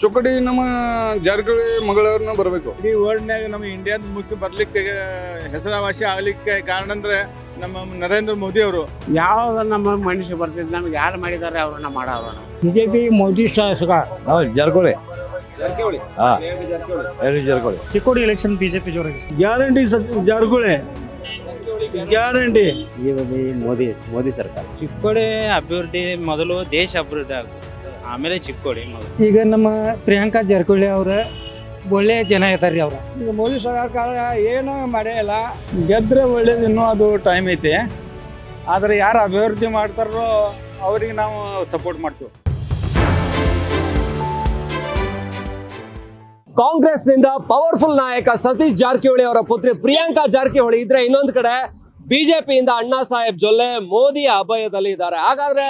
ಚೊಕ್ಕಡಿ ನಮ್ಮ ಜಾರಕಿಹೊಳಿ ಮಗಳವ್ರನ್ನ ಬರಬೇಕು. ಇಡೀ ವರ್ಲ್ಡ್ನಾಗ ನಮ್ಮ ಇಂಡಿಯಾದ ಮುಖ್ಯ ಬರ್ಲಿಕ್ಕೆ ಹೆಸರಾವಾಸಿ ಆಗ್ಲಿಕ್ಕೆ ಕಾರಣ ಅಂದ್ರೆ ನಮ್ಮ ನರೇಂದ್ರ ಮೋದಿ ಅವರು. ಯಾವಾಗ ನಮ್ಮ ಮನುಷ್ಯ ಬರ್ತಿದ್ ನಮ್ಗೆ ಯಾರು ಮಾಡಿದಾರೆ ಅವ್ರನ್ನ ಮಾಡವ್ರ ಬಿಜೆಪಿ ಮೋದಿ ಶಾಸಕ ಜಾರಕಿಹೊಳಿ. ಜಾರಕಿಹೊಳಿ? ಚಿಕ್ಕೋಡಿ ಎಲೆಕ್ಷನ್ ಬಿಜೆಪಿ ಜೋರಾಗಿ ಗ್ಯಾರಂಟಿ ಜಾರಕಿಹೊಳಿ. ಗ್ಯಾರಂಟಿ ಮೋದಿ ಮೋದಿ ಸರ್ಕಾರ. ಚಿಕ್ಕೋಡಿ ಅಭಿವೃದ್ಧಿ ಮೊದಲು ದೇಶ ಅಭಿವೃದ್ಧಿ ಆಗುತ್ತೆ. ಆಮೇಲೆ ಚಿಕ್ಕೋಡಿ ಮೊದಲು ಈಗ ನಮ್ಮ ಪ್ರಿಯಾಂಕಾ ಜಾರಕಿಹೊಳಿ ಅವ್ರ ಒಳ್ಳೆ ಜನ ಇದ್ದಾರೆ ಅವರು. ಈಗ ಮೋದಿ ಸರ್ಕಾರ ಏನು ಮಾಡೇ ಇಲ್ಲ ಗೆದ್ರೆ ಒಳ್ಳೇದು ಇನ್ನೂ ಅದು ಟೈಮ್ ಐತಿ. ಆದ್ರೆ ಯಾರು ಅಭಿವೃದ್ಧಿ ಮಾಡ್ತಾರೋ ಅವ್ರಿಗೆ ನಾವು ಸಪೋರ್ಟ್ ಮಾಡ್ತೀವಿ. ಕಾಂಗ್ರೆಸ್ನಿಂದ ಪವರ್ಫುಲ್ ನಾಯಕ ಸತೀಶ್ ಜಾರಕಿಹೊಳಿ ಅವರ ಪುತ್ರಿ ಪ್ರಿಯಾಂಕಾ ಜಾರಕಿಹೊಳಿ ಇದ್ರೆ ಇನ್ನೊಂದು ಕಡೆ ಬಿಜೆಪಿಯಿಂದ ಅಣ್ಣಾ ಸಾಹೇಬ್ ಜೊಲ್ಲೆ ಮೋದಿ ಅಭಯದಲ್ಲಿ ಇದ್ದಾರೆ. ಹಾಗಾದ್ರೆ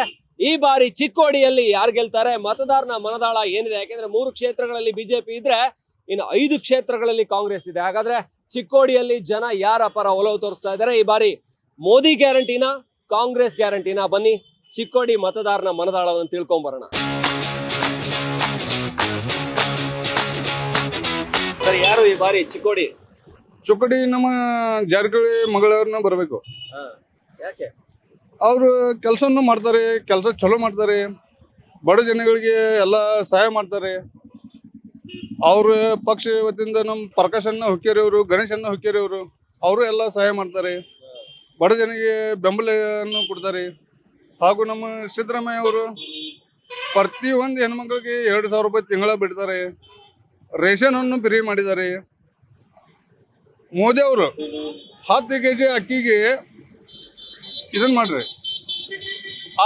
ಈ ಬಾರಿ ಚಿಕ್ಕೋಡಿಯಲ್ಲಿ ಯಾರು ಗೆಲ್ತಾರೆ? ಮತದಾರನ ಮನದಾಳ ಏನಿದೆ? ಯಾಕೆಂದ್ರೆ ಮೂರು ಕ್ಷೇತ್ರಗಳಲ್ಲಿ ಬಿಜೆಪಿ ಇದ್ರೆ ಇನ್ನು ಐದು ಕ್ಷೇತ್ರಗಳಲ್ಲಿ ಕಾಂಗ್ರೆಸ್ ಇದೆ. ಹಾಗಾದ್ರೆ ಚಿಕ್ಕೋಡಿಯಲ್ಲಿ ಜನ ಯಾರ ಪರ ಒಲವು ತೋರಿಸ್ತಾ ಇದ್ದಾರೆ? ಈ ಬಾರಿ ಮೋದಿ ಗ್ಯಾರಂಟಿನ ಕಾಂಗ್ರೆಸ್ ಗ್ಯಾರಂಟಿನ? ಬನ್ನಿ ಚಿಕ್ಕೋಡಿ ಮತದಾರನ ಮನದಾಳವನ್ನು ತಿಳ್ಕೊಂಬರೋಣ ಸರ್ ಯಾರು ಈ ಬಾರಿ ಚಿಕ್ಕೋಡಿ? ಚುಕ್ಕಡಿ ನಮ್ಮ ಜಾರಕಿಹೊಳಿ ಮಗಳವ್ರನ್ನ ಬರಬೇಕು. ಯಾಕೆ? ಅವರು ಕೆಲಸವನ್ನು ಮಾಡ್ತಾರೆ, ಕೆಲಸ ಚಲೋ ಮಾಡ್ತಾರೆ, ಬಡ ಜನಗಳಿಗೆ ಎಲ್ಲ ಸಹಾಯ ಮಾಡ್ತಾರೆ. ಅವ್ರ ಪಕ್ಷ ವತಿಯಿಂದ ನಮ್ಮ ಪ್ರಕಾಶನ್ನ ಅವರು ಗಣೇಶನ್ನ ಅನ್ನ ಅವರು ಅವರು ಎಲ್ಲ ಸಹಾಯ ಮಾಡ್ತಾರೆ. ಬಡ ಜನರಿಗೆ ಬೆಂಬಲವನ್ನು ಕೊಡ್ತಾರೆ. ಹಾಗೂ ನಮ್ಮ ಸಿದ್ದರಾಮಯ್ಯ ಅವರು ಪ್ರತಿಯೊಂದು ಹೆಣ್ಮಕ್ಳಿಗೆ ಎರಡು ಸಾವಿರ ರೂಪಾಯಿ ತಿಂಗಳ ಬಿಡ್ತಾರೆ. ರೇಷನನ್ನು ಫ್ರೀ ಮಾಡಿದ್ದಾರೆ. ಮೋದಿ ಅವರು ಹತ್ತು ಕೆ ಜಿ ಅಕ್ಕಿಗೆ ಇದನ್ನ ಮಾಡ್ರಿ.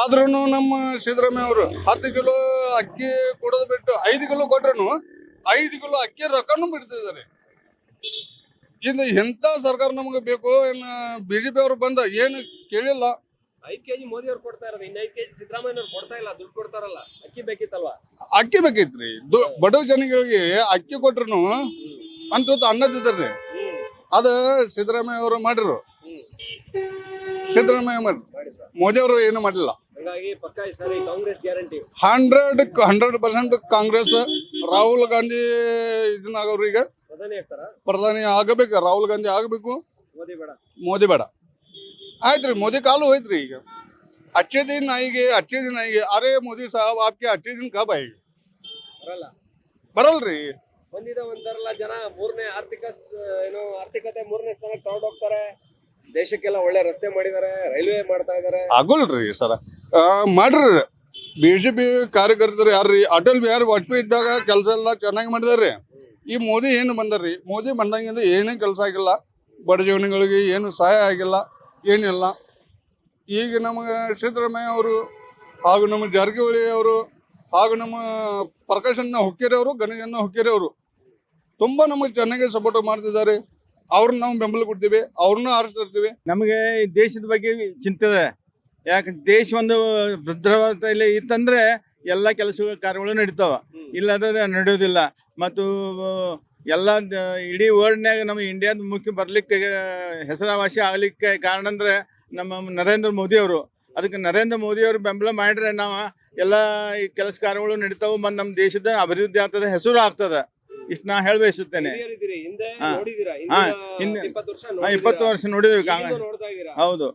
ಆದ್ರೂ ನಮ್ಮ ಸಿದ್ದರಾಮಯ್ಯ ಅವರು ಹತ್ತು ಕಿಲೋ ಅಕ್ಕಿ ಕೊಡೋದು ಬಿಟ್ಟು ಐದು ಕಿಲೋ ಕೊಟ್ರು ಐದು ಕಿಲೋ ಅಕ್ಕಿ ರೊಕ್ಕನೂ ಬಿಡ್ತಿದ್ದಾರೆ. ಇನ್ನು ಎಂತ ಸರ್ಕಾರ ನಮಗೆ ಬೇಕು ಏನು ಬಿ ಜೆ ಪಿ ಅವರು ಬಂದ ಏನು ಕೇಳಿಲ್ಲ. ಐದು ಕೆಜಿ ಮೋದಿ ಅವ್ರು ಕೊಡ್ತಾ ಇರೋದು ಇನ್ನೈದು ಕೆ ಕೆಜಿ ಸಿದ್ದರಾಮಯ್ಯ ಅವ್ರು ಕೊಡ್ತಾ ಇಲ್ಲ ದುಡ್ಡು ಕೊಡ್ತಾರಲ್ಲ ಅಕ್ಕಿ ಬೇಕಿತ್ತಲ್ವಾ? ಅಕ್ಕಿ ಬೇಕೈತ್ರಿ. ಬಡವ ಜನಗಳಿಗೆ ಅಕ್ಕಿ ಕೊಟ್ರು ಅಂತ ಅನ್ನದಿದ್ದಾರ್ರಿ ಅದು ಸಿದ್ದರಾಮಯ್ಯ ಅವರು ಮಾಡಿರು. ಸಿದ್ದರಾಮಯ್ಯ ಮಾಡಿ ಮೋದಿ ಅವರು ಏನು ಮಾಡಲಿಲ್ಲ. Hundred hundred percent Congress Rahul Gandhi ಇದನ್ನಾಗವ್ರು ಈಗ ಪ್ರಧಾನಿ ಆಗಬೇಕು ರಾಹುಲ್ ಗಾಂಧಿ ಆಗಬೇಕು. ಮೋದಿ ಬೇಡ. ಆಯ್ತ್ರಿ ಮೋದಿ ಕಾಲು ಹೋಯ್ತ್ರಿ ಈಗ. ಅಚ್ಚೆ ದಿನ ಆಯ್ಗೆ ಅಚ್ಚೆ ದಿನ ಆಯ್ಗೆ ಅರೆ ಮೋದಿ ಸಾಹಬ್ ಆಪ್ಕೆ ಅಚ್ಚೆ ದಿನ ಕಬ್ ಆಯ್ಗೆ ಬರಲ್ರಿ. ಬಂದಿದ ಒಂದರಲ್ಲ ಜನ ಮೂರನೇ ಆರ್ಥಿಕ ಏನು ಆರ್ಥಿಕತೆ ಮೂರನೇ ಸ್ಥಾನಕ್ಕೆ ತಗೊಂಡೋಗ್ತಾರೆ. ದೇಶಕ್ಕೆಲ್ಲ ಒಳ್ಳೆ ರಸ್ತೆ ಮಾಡಿದ್ದಾರೆ ರೈಲ್ವೆ ಮಾಡ್ತಾ ಇದಾರೆ. ಆಗಲ್ರಿ ಸರ ಮಾಡ್ರಿ. ಬಿ ಜೆ ಪಿ ಕಾರ್ಯಕರ್ತರು ಯಾರ್ರಿ? ಅಟಲ್ ಬಿಹಾರಿ ವಾಜಪೇಯಿ ಇದ್ದಾಗ ಕೆಲಸ ಎಲ್ಲ ಚೆನ್ನಾಗಿ ಮಾಡಿದಾರೆ ಈ ಮೋದಿ ಏನು ಬಂದಾರ್ರಿ? ಮೋದಿ ಬಂದಂಗಿಂದ ಏನೂ ಕೆಲಸ ಆಗಿಲ್ಲ. ಬಡ ಜೀವನಗಳಿಗೆ ಏನು ಸಹಾಯ ಆಗಿಲ್ಲ, ಏನಿಲ್ಲ. ಈಗ ನಮಗೆ ಸಿದ್ದರಾಮಯ್ಯ ಅವರು, ಹಾಗೂ ನಮ್ಮ ಜಾರಕಿಹೊಳಿ ಅವರು, ಹಾಗೂ ನಮ್ಮ ಪ್ರಕಾಶನ್ನ ಹುಕ್ಕೇರಿ ಅವರು ಗಣೇಶನ್ನ ಹುಕ್ಕೇರಿ ಅವರು ತುಂಬ ನಮಗೆ ಚೆನ್ನಾಗಿ ಸಪೋರ್ಟ್ ಮಾಡ್ತಿದ್ದಾರೆ. ಅವ್ರನ್ನ ನಾವು ಬೆಂಬಲ ಕೊಡ್ತೀವಿ ಅವ್ರನ್ನ ಆರಿಸ್ತಿರ್ತೀವಿ ನಮಗೆ ಈ ದೇಶದ ಬಗ್ಗೆ ಚಿಂತೆ ಇದೆ. ಯಾಕೆ ದೇಶ ಒಂದು ಭದ್ರವಾದಲ್ಲಿ ಇತ್ತಂದ್ರೆ ಎಲ್ಲ ಕೆಲಸ ಕಾರ್ಯಗಳು ನಡೀತಾವ. ಇಲ್ಲಾಂದ್ರೆ ನಡೆಯೋದಿಲ್ಲ. ಮತ್ತು ಎಲ್ಲ ಇಡೀ ವರ್ಲ್ಡ್ನಾಗ ನಮ್ಮ ಇಂಡಿಯಾದ ಮುಖ್ಯ ಬರ್ಲಿಕ್ಕೆ ಹೆಸರಾವಾಸಿ ಆಗ್ಲಿಕ್ಕೆ ಕಾರಣ ಅಂದ್ರೆ ನಮ್ಮ ನರೇಂದ್ರ ಮೋದಿ ಅವರು. ಅದಕ್ಕೆ ನರೇಂದ್ರ ಮೋದಿ ಅವರು ಬೆಂಬಲ ಮಾಡಿದ್ರೆ ನಾವು ಎಲ್ಲ ಈ ಕೆಲಸ ಕಾರ್ಯಗಳು ನಡೀತಾವೆ ಮತ್ತು ನಮ್ಮ ದೇಶದ ಅಭಿವೃದ್ಧಿ ಆಗ್ತದೆ ಹೆಸರು ಆಗ್ತದೆ. ಇಷ್ಟು ನಾ ಹೇಳ ಬಯಸುತ್ತೇನೆ ಹಿರಿಯರಿದ್ದೀರಿ, ಹಿಂದೆ ಹಾ. ನೋಡಿದೀರಾ ಹಾ, ಇಪ್ಪತ್ತು ವರ್ಷ ನೋಡಿದೀವಿ ಹೌದು.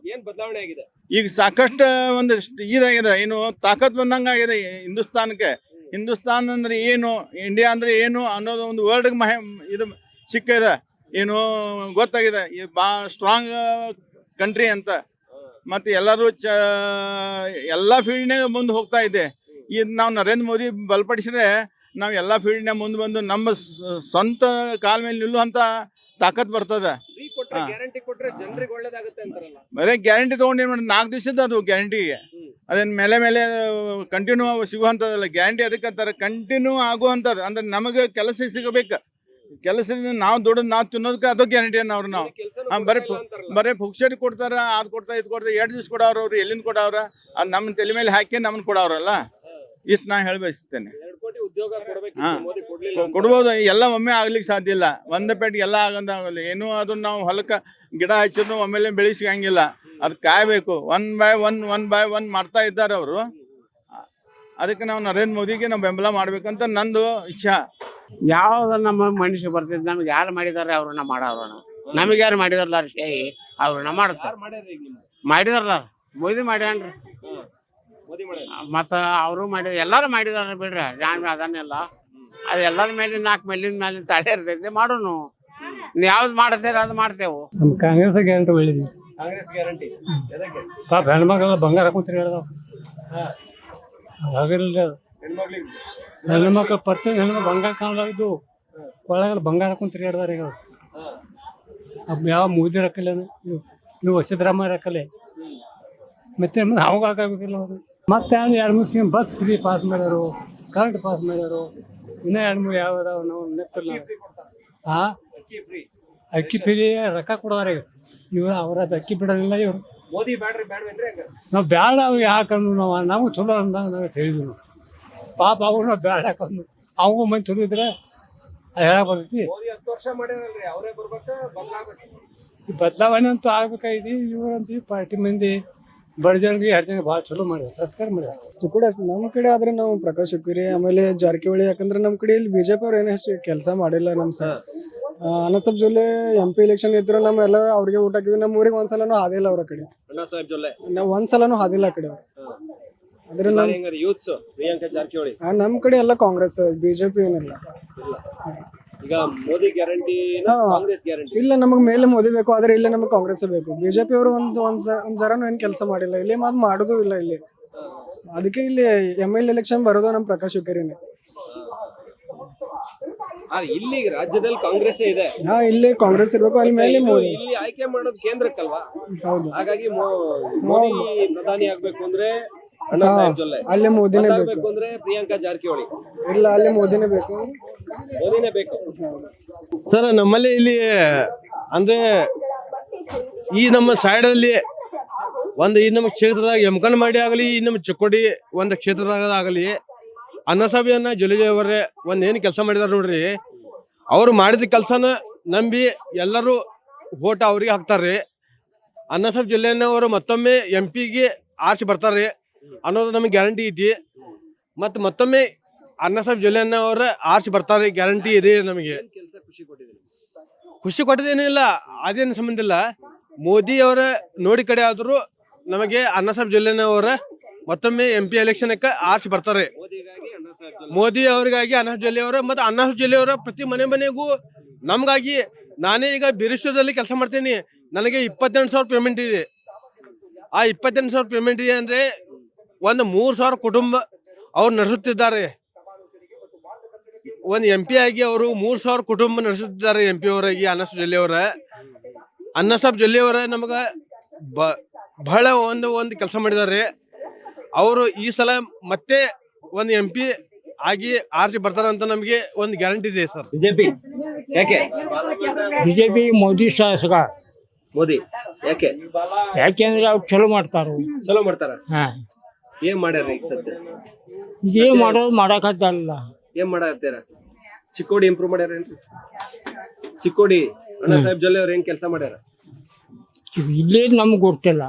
ಈಗ ಸಾಕಷ್ಟು ಒಂದು ಇದಾಗಿದೆ. ಏನು ತಾಕತ್ ಬಂದಂಗ ಆಗಿದೆ ಹಿಂದೂಸ್ತಾನಕ್ಕೆ. ಹಿಂದೂಸ್ತಾನ್ ಅಂದ್ರೆ ಏನು ಇಂಡಿಯಾ ಅಂದ್ರೆ ಏನು ಅನ್ನೋದು ಒಂದು ವರ್ಲ್ಡ್ ಮಹ ಇದು ಸಿಕ್ಕಿದೆ. ಏನು ಗೊತ್ತಾಗಿದೆ. ಈ ಬಾ ಸ್ಟ್ರಾಂಗ್ ಕಂಟ್ರಿ ಅಂತ. ಮತ್ತು ಎಲ್ಲರೂ ಚ ಎಲ್ಲ ಫೀಲ್ಡ್ನಾಗ ಮುಂದೆ ಹೋಗ್ತಾ ಇದೆ. ಇದು ನಾವು ನರೇಂದ್ರ ಮೋದಿ ಬಲಪಡಿಸಿದ್ರೆ ನಾವು ಎಲ್ಲ ಫೀಲ್ಡ್ನ ಮುಂದೆ ಬಂದು ನಮ್ಮ ಸ್ವಂತ ಕಾಲ ಮೇಲೆ ನಿಲ್ಲುವಂಥ ತಾಕತ್ ಬರ್ತದೆ. ಬರೀ ಗ್ಯಾರಂಟಿ ತಗೊಂಡು ಏನು ಮಾಡಿ ನಾಲ್ಕು ದಿವಸದ ಅದು ಗ್ಯಾರಂಟಿಗೆ ಅದೇನ್ ಮೇಲೆ ಮೇಲೆ ಕಂಟಿನ್ಯೂ ಸಿಗುವಂಥದ್ದಲ್ಲ ಗ್ಯಾರಂಟಿ ಅದಕ್ಕೆ ಅಂತಾರೆ. ಕಂಟಿನ್ಯೂ ಆಗುವಂಥದ್ದು ಅಂದ್ರೆ ನಮಗೆ ಕೆಲಸ ಸಿಗಬೇಕು. ಕೆಲಸದಿಂದ ನಾವು ದುಡ್ದು ನಾವು ತಿನ್ನೋದಕ್ಕೆ ಅದು ಗ್ಯಾರಂಟಿ ಅನ್ನೋರು ನಾವು. ಬರೀ ಬರೀ ಪುಕ್ಷರಿ ಕೊಡ್ತಾರ ಅದು ಕೊಡ್ತಾ ಇದು ಕೊಡ್ತಾ ಎರಡು ದಿವ್ಸ ಕೊಡವ್ರ ಅವ್ರು ಎಲ್ಲಿಂದ ಕೊಡವ್ರ ಅದು ನಮ್ಮ ತಲೆ ಮೇಲೆ ಹಾಕಿ ನಮ್ಮನ್ನ ಕೊಡವ್ರಲ್ಲ ಇಷ್ಟು ನಾ ಹೇಳಿ ಬಯಸ್ತೇನೆ. ಎರಡ್ ಕೋಟಿ ಉದ್ಯೋಗ ಕೊಡ್ಬೇಕು ಹಾ. ಮೋದಿ ಕೊಡ್ಲಿಲ್ಲ ಅಂತ. ಕೊಡ್ಬೋದು. ಎಲ್ಲ ಒಮ್ಮೆ ಆಗ್ಲಿಕ್ಕೆ ಸಾಧ್ಯ ಇಲ್ಲ. ಒಂದೇ ಪೇಟೆಗೆ ಎಲ್ಲ ಆಗಂದ ಆಗಲ್ಲ. ಏನು ಅದನ್ನ ನಾವು ಹೊಲಕ್ಕೆ ಗಿಡ ಹಚ್ಚಿದ್ರು ಒಮ್ಮೆಲೆ ಬೆಳೆಸಿಗಂಗಿಲ್ಲ ಅದು ಕಾಯಬೇಕು. One by one one by one ಮಾಡ್ತಾ ಇದ್ದಾರೆ ಅವರು. ಅದಕ್ಕೆ ನಾವು ನರೇಂದ್ರ ಮೋದಿಗೆ ನಾವು ಬೆಂಬಲ ಮಾಡ್ಬೇಕಂತ ನಂದು ಇಚ್ಛಾ. ಯಾವ್ದು ನಮ್ಮ ಮನುಷ್ಯ ಬರ್ತೈತಿ ನಮ್ಗೆ ಯಾರು ಮಾಡಿದಾರೆ ಅವ್ರನ್ನ ಮಾಡೋಣ ನಮಗೆ ಯಾರು ಮಾಡಿದಾರಲ್ಲ ಶೇ ಅವ್ರನ್ನ ಮಾಡಿದಾರಲ್ಲ. ಮೋದಿ ಮಾಡ್ಯಾನ್ರಿ. ಮತ್ತ ಅವರು ಮಾಡಿ ಎಲ್ಲಾರು ಮಾಡಿದಾರ ಬಿಡ್ರಿ ಜಾಣ್ಮೆ ಅದನ್ನೆಲ್ಲ. ಅದು ಎಲ್ಲರ ಮೇಲೆ ನಾಲ್ಕು ಮೇಲಿನ ಮೇಲೆ ತಾಳೆ ಇರ್ತೈತಿ ಮಾಡೋನು. ನೀವ್ ಯಾವ್ದು ಮಾಡ್ತೀರ ಅದು ಮಾಡ್ತೇವು. ನಮ್ಮ ಕಾಂಗ್ರೆಸ್ ಗ್ಯಾರಂಟಿ ಒಳ್ಳೇದು ಕಾಂಗ್ರೆಸ್ ಗ್ಯಾರಂಟಿ. ಪಾಪ ಹೆಣ್ಮಕ್ಳೆಲ್ಲ ಬಂಗಾರ ಕೂತ್ರಿ ಹೇಳ್ದಾವ. ಹಾಗಿರಲಿಲ್ಲ ಅದು. ಹೆಣ್ಮಕ್ಳಿಗೆ. ಹೆಣ್ಮಕ್ಳು ಪ್ರತಿಯೊಂದು ಹೆಣ್ಮಕ್ಳು ಬಂಗಾರ ಕಾಣಲಾಗಿದ್ದು ಒಳಗೆಲ್ಲ ಬಂಗಾರ ಕುಂತ್ರಿ ಹಿಡ್ದಾರ ಈಗ. ಅವ್ ಯಾವ ಮೂದಿ ರಕ್ಕಲ್ಲ ಇವು ಇವು ಸಿದ್ದರಾಮಯ್ಯ ರಕ್ಕಲೆ ಮತ್ತೆ ಅವಾಗ ಹಾಕಬೇಕಿಲ್ಲ ಅವರು. ಮತ್ತೆ ಅವ್ನು ಎರಡು ಮೂರು ಸ್ಕೀಮ್ ಬಸ್ ಫ್ರೀ ಪಾಸ್ ಮಾಡ್ಯಾರು ಕರೆಂಟ್ ಪಾಸ್ ಮಾಡ್ಯಾರು ಇನ್ನೂ ಎರಡು ಮೂರು ಯಾವ ಅದಾವ ನಾವು ನೆನಪಿಲ್ಲ. ಆ? ಅಕ್ಕಿ ಫ್ರೀ ರೊಕ್ಕ ಕೊಡೋರ ಇವ್ರು. ಅವ್ರ ಅಕ್ಕಿ ಬಿಡೋದಿಲ್ಲ ಇವ್ರು. ಮೋದಿ ಬ್ಯಾಡ್ರಿ ಬ್ಯಾಡ್ವೇನ್ರಿ ಹಂಗ ನಾವು ಬೇಡ ಅವು ಯಾಕಂದ್ರು ನಾವು ನಮಗೆ ಚಲೋ ಅಂತ ನಾವು ಹೇಳಿದ್ವಿ ನಾವು. ಪಾಪ ಅವ್ರು ನಾವು ಬೇಡ ಯಾಕಂದ್ರು ಅವಂಗೂ ಮಂದಿ ಚಲೋ ಇದ್ರೆ ಹೇಳಕ್ ಬರ್ತೈತಿ. ಮೋದಿ ಹತ್ತು ವರ್ಷ ಮಾಡ್ಯಾರಲ್ರಿ ಅವರೇ ಬರ್ಬೇಕ ಬದಲಾಗ್ಬೇಕು? ಬದಲಾವಣೆ ಅಂತೂ ಆಗ್ಬೇಕಾಗಿದೆ ಇವ್ರಂತೀವಿ ಪಾರ್ಟಿ ಮಂದಿ. ಬಡ ಜನರಿಗೆ ಎರಡು ಜನ ಭಾಳ ಚಲೋ ಮಾಡ್ಯಾರ ಸಂಸ್ಕಾರ ಮಾಡ್ಯಾರ ಚಿಕ್ಕುಡ ನಮ್ಮ ಕಡೆ ಆದ್ರೆ ನಾವು ಪ್ರಕಾಶ್ ಹುಕ್ಕೇರಿ ಆಮೇಲೆ ಜಾರಕಿಹೊಳಿ ಯಾಕಂದ್ರೆ ನಮ್ಮ ಕಡೆ ಇಲ್ಲಿ ಬಿಜೆಪಿ ಅವ್ರು ಏನು ಹೆಚ್ಚು ಕೆಲಸ ಮಾಡಿಲ್ಲ ನಮ್ಮ ಸ Annasaheb Jolle M P election ಇದ್ರು ನಮ್ಮ ಎಲ್ಲ ಅವ್ರಿಗೆ ಊಟ ಹಾಕಿದ್ವಿ ನಮ್ಮ ಊರಿಗೆ ಒಂದ್ಸಲನೂ ಹಾದಿಲ್ಲ ಅವ್ರ ಕಡೆ. ಅಣ್ಣಾ ಸಾಹೇಬ್ ಜೊಲ್ಲೆ. ನಾವು ಒಂದ್ಸಲನೂ ಹಾದಿಲ್ಲ ಆ ಕಡೆ ಅವ್ರು. ಅದ್ರ ನಮ್ ಯೂತ್ಸ್ ಪ್ರಿಯಾಂಕಾ ಜಾರಕಿಹೊಳಿ? ನಮ್ಮ ಕಡೆ ಎಲ್ಲ ಕಾಂಗ್ರೆಸ್ ಬಿಜೆಪಿ ಏನಿಲ್ಲ. ಈಗ ಮೋದಿ ಗ್ಯಾರಂಟಿ. ಕಾಂಗ್ರೆಸ್ ಗ್ಯಾರಂಟಿ. ಇಲ್ಲ ನಮಗೆ ಮೇಲೆ ಮೋದಿ ಬೇಕು ಆದ್ರೆ ಇಲ್ಲೇ ನಮಗೆ ಕಾಂಗ್ರೆಸ್ ಬೇಕು. ಬಿಜೆಪಿ ಅವರು ಒಂದು ಒಂದ್ ಒಂದ್ ಜರನು ಏನು ಕೆಲಸ ಮಾಡಿಲ್ಲ. ಇಲ್ಲಿ ಮಾತು ಮಾಡೋದು ಇಲ್ಲ ಇಲ್ಲಿ. ಅದಕ್ಕೆ ಇಲ್ಲಿ ಎಂ ಎಲ್ ಎಲೆಕ್ಷನ್ ಬರೋದು ನಮ್ಮ ಪ್ರಕಾಶ್ ಹುಕ್ಕೇರಿನೇ. ಇಲ್ಲಿ ರಾಜ್ಯದಲ್ಲಿ ಕಾಂಗ್ರೆಸ್ ಇದೆ. ಹಾ ಇಲ್ಲಿ ಕಾಂಗ್ರೆಸ್ ಇರ್ಬೇಕು ಅಲ್ಲಿ ಮೇಲೆ ಇದು ಮೋದಿ. ಇಲ್ಲಿ ಆಯ್ಕೆ ಮಾಡೋದು ಕೇಂದ್ರಕ್ಕಲ್ವಾ? ಹೌದು. ಹಾಗಾಗಿ ಮೋ- ಮೋದಿ ಪ್ರಧಾನಿ ಆಗ್ಬೇಕು ಅಂದ್ರೆ ಅಣ್ಣಾ ಹಾ. ಸಾಹೇಬ್ ಜೊಲ್ಲೆ. ಅಲ್ಲೇ ಮೋದಿನೇ ಬೇಕು. ಅಂದ್ರೆ ಪ್ರಿಯಾಂಕಾ ಜಾರಕಿಹೊಳಿ. ಇಲ್ಲ ಅಲ್ಲೇ ಮೋದಿನೇ ಬೇಕು. ಮೋದಿನೇ ಬೇಕು. ಸರ್ ನಮ್ಮಲ್ಲಿ ಇಲ್ಲಿ ಅಂದ್ರೆ ಈ ನಮ್ಮ ಸೈಡ್ ಅಲ್ಲಿ ಒಂದು ಈ ನಮ್ಮ ಕ್ಷೇತ್ರದಾಗ ಎಮ್ಕನ್ ಮಾಡಿ ಆಗಲಿ ಈ ನಮ್ಮ ಚಿಕ್ಕೋಡಿ ಒಂದು ಕ್ಷೇತ್ರದಾಗ ಆಗಲಿ ಅನ್ನಸಭೆಯನ್ನ ಜೊಲಿಗೆ ಅವರೇ ಒಂದು ಏನು ಕೆಲಸ ಮಾಡಿದಾರ ನೋಡ್ರಿ. ಅವ್ರು ಮಾಡಿದ ಕೆಲಸನ ನಂಬಿ ಎಲ್ಲರೂ ಓಟ್ ಅವ್ರಿಗೆ ಹಾಕ್ತಾರ್ರಿ ಅನ್ನಸಭೆ ಜಿಲ್ಲೆಯನ್ನ ಅವರು ಮತ್ತೊಮ್ಮೆ ಎಂ ಪಿಗೆ ಆರ್ಸಿ ಬರ್ತಾರೆ. ಅನ್ನೋದು ನಮಗೆ ಗ್ಯಾರಂಟಿ ಐತಿ. ಮತ್ತು ಮತ್ತೊಮ್ಮೆ ಅನ್ನಸಭೆ ಜಿಲ್ಲೆಯನ್ನ ಅವ್ರ ಆರ್ಸಿ ಬರ್ತಾರೆ ಗ್ಯಾರಂಟಿ ಇದೆ ನಮಗೆ. ಖುಷಿ ಕೊಟ್ಟದೇನಿಲ್ಲ ಅದೇನು ಸಂಬಂಧ ಇಲ್ಲ. ಮೋದಿ ಅವರ ನೋಡಿ ಕಡೆ ಆದರೂ ನಮಗೆ ಅನ್ನಸಾಬ್ ಅವರ ಮತ್ತೊಮ್ಮೆ ಎಂ ಪಿ ಎಲೆಕ್ಷನ್ಕ್ಕೆ ಆರ್ಸಿ ಬರ್ತಾರೆ. ಅವರಿಗಾಗಿ ಸಾಹೇಬ್ ಜೊಲ್ಲೆ ಮೋದಿ ಅವರಿಗಾಗಿ ಅನಸ್ ಜಿಲ್ಲೆಯವರ ಮತ್ತು ಅನಸ್ ಅವರ ಪ್ರತಿ ಮನೆ ಮನೆಗೂ ನಮಗಾಗಿ ನಾನೇ ಈಗ ಬಿರುಸದಲ್ಲಿ ಕೆಲಸ ಮಾಡ್ತೀನಿ. ನನಗೆ ಇಪ್ಪತ್ತೆಂಟು ಸಾವಿರ ಪೇಮೆಂಟ್ ಇದೆ. ಆ ಇಪ್ಪತ್ತೆಂಟು ಸಾವಿರ ಪೇಮೆಂಟ್ ಇದೆ ಅಂದರೆ ಒಂದು ಮೂರು ಸಾವಿರ ಕುಟುಂಬ ಅವ್ರು ನಡೆಸುತ್ತಿದ್ದಾರೆ. ಒಂದು ಎಂ ಪಿ ಆಗಿ ಅವರು ಮೂರು ಸಾವಿರ ಕುಟುಂಬ ನಡೆಸುತ್ತಿದ್ದಾರೆ ಎಂ ಪಿ ಅವರಾಗಿ ಅನ್ನಸಬ್ ಜಿಲ್ಲೆಯವರ ಅನ್ನಸಾಬ್ ಜೊಲ್ಲೆಯವರ ನಮಗೆ ಬ ಬಹಳ ಒಂದು ಒಂದು ಕೆಲಸ ಮಾಡಿದ್ದಾರೆ. ಅವರು ಈ ಸಲ ಮತ್ತೆ ಒಂದು ಎಂ ಪಿ ಆಗಿ ಆರ್ಸಿ ಬರ್ತಾರಂತ ನಮಗೆ ಒಂದು ಗ್ಯಾರಂಟಿ ಇದೆ ಸರ್. ಬಿಜೆಪಿ ಯಾಕೆ? ಬಿಜೆಪಿ ಮೋದಿ ಶಾಸಕ. ಮೋದಿ ಯಾಕೆ? ಯಾಕೆಂದ್ರೆ ಅವ್ರು ಚಲೋ ಮಾಡ್ತಾರ. ಚಲೋ ಮಾಡ್ತಾರ? ಹಾ. ಏನ್ ಮಾಡ್ಯಾರ ಈಗ ಸದ್ಯ? ಏನ್ ಮಾಡೋದು ಮಾಡಕತ್ತಲ್ಲ ಏನ್ ಮಾಡತ್ತೀರ ಚಿಕ್ಕೋಡಿ ಇಂಪ್ರೂವ್ ಮಾಡ್ಯಾರ ಏನ್ರಿ ಚಿಕ್ಕೋಡಿ ಅಣ್ಣ ಸಾಹೇಬ್ ಜೊಲ್ಲೆ ಅವ್ರ ಏನ್ ಕೆಲಸ ಮಾಡ್ಯಾರ? ಇಲ್ಲೇ ನಮ್ಗೆ ಗೊತ್ತಿಲ್ಲ.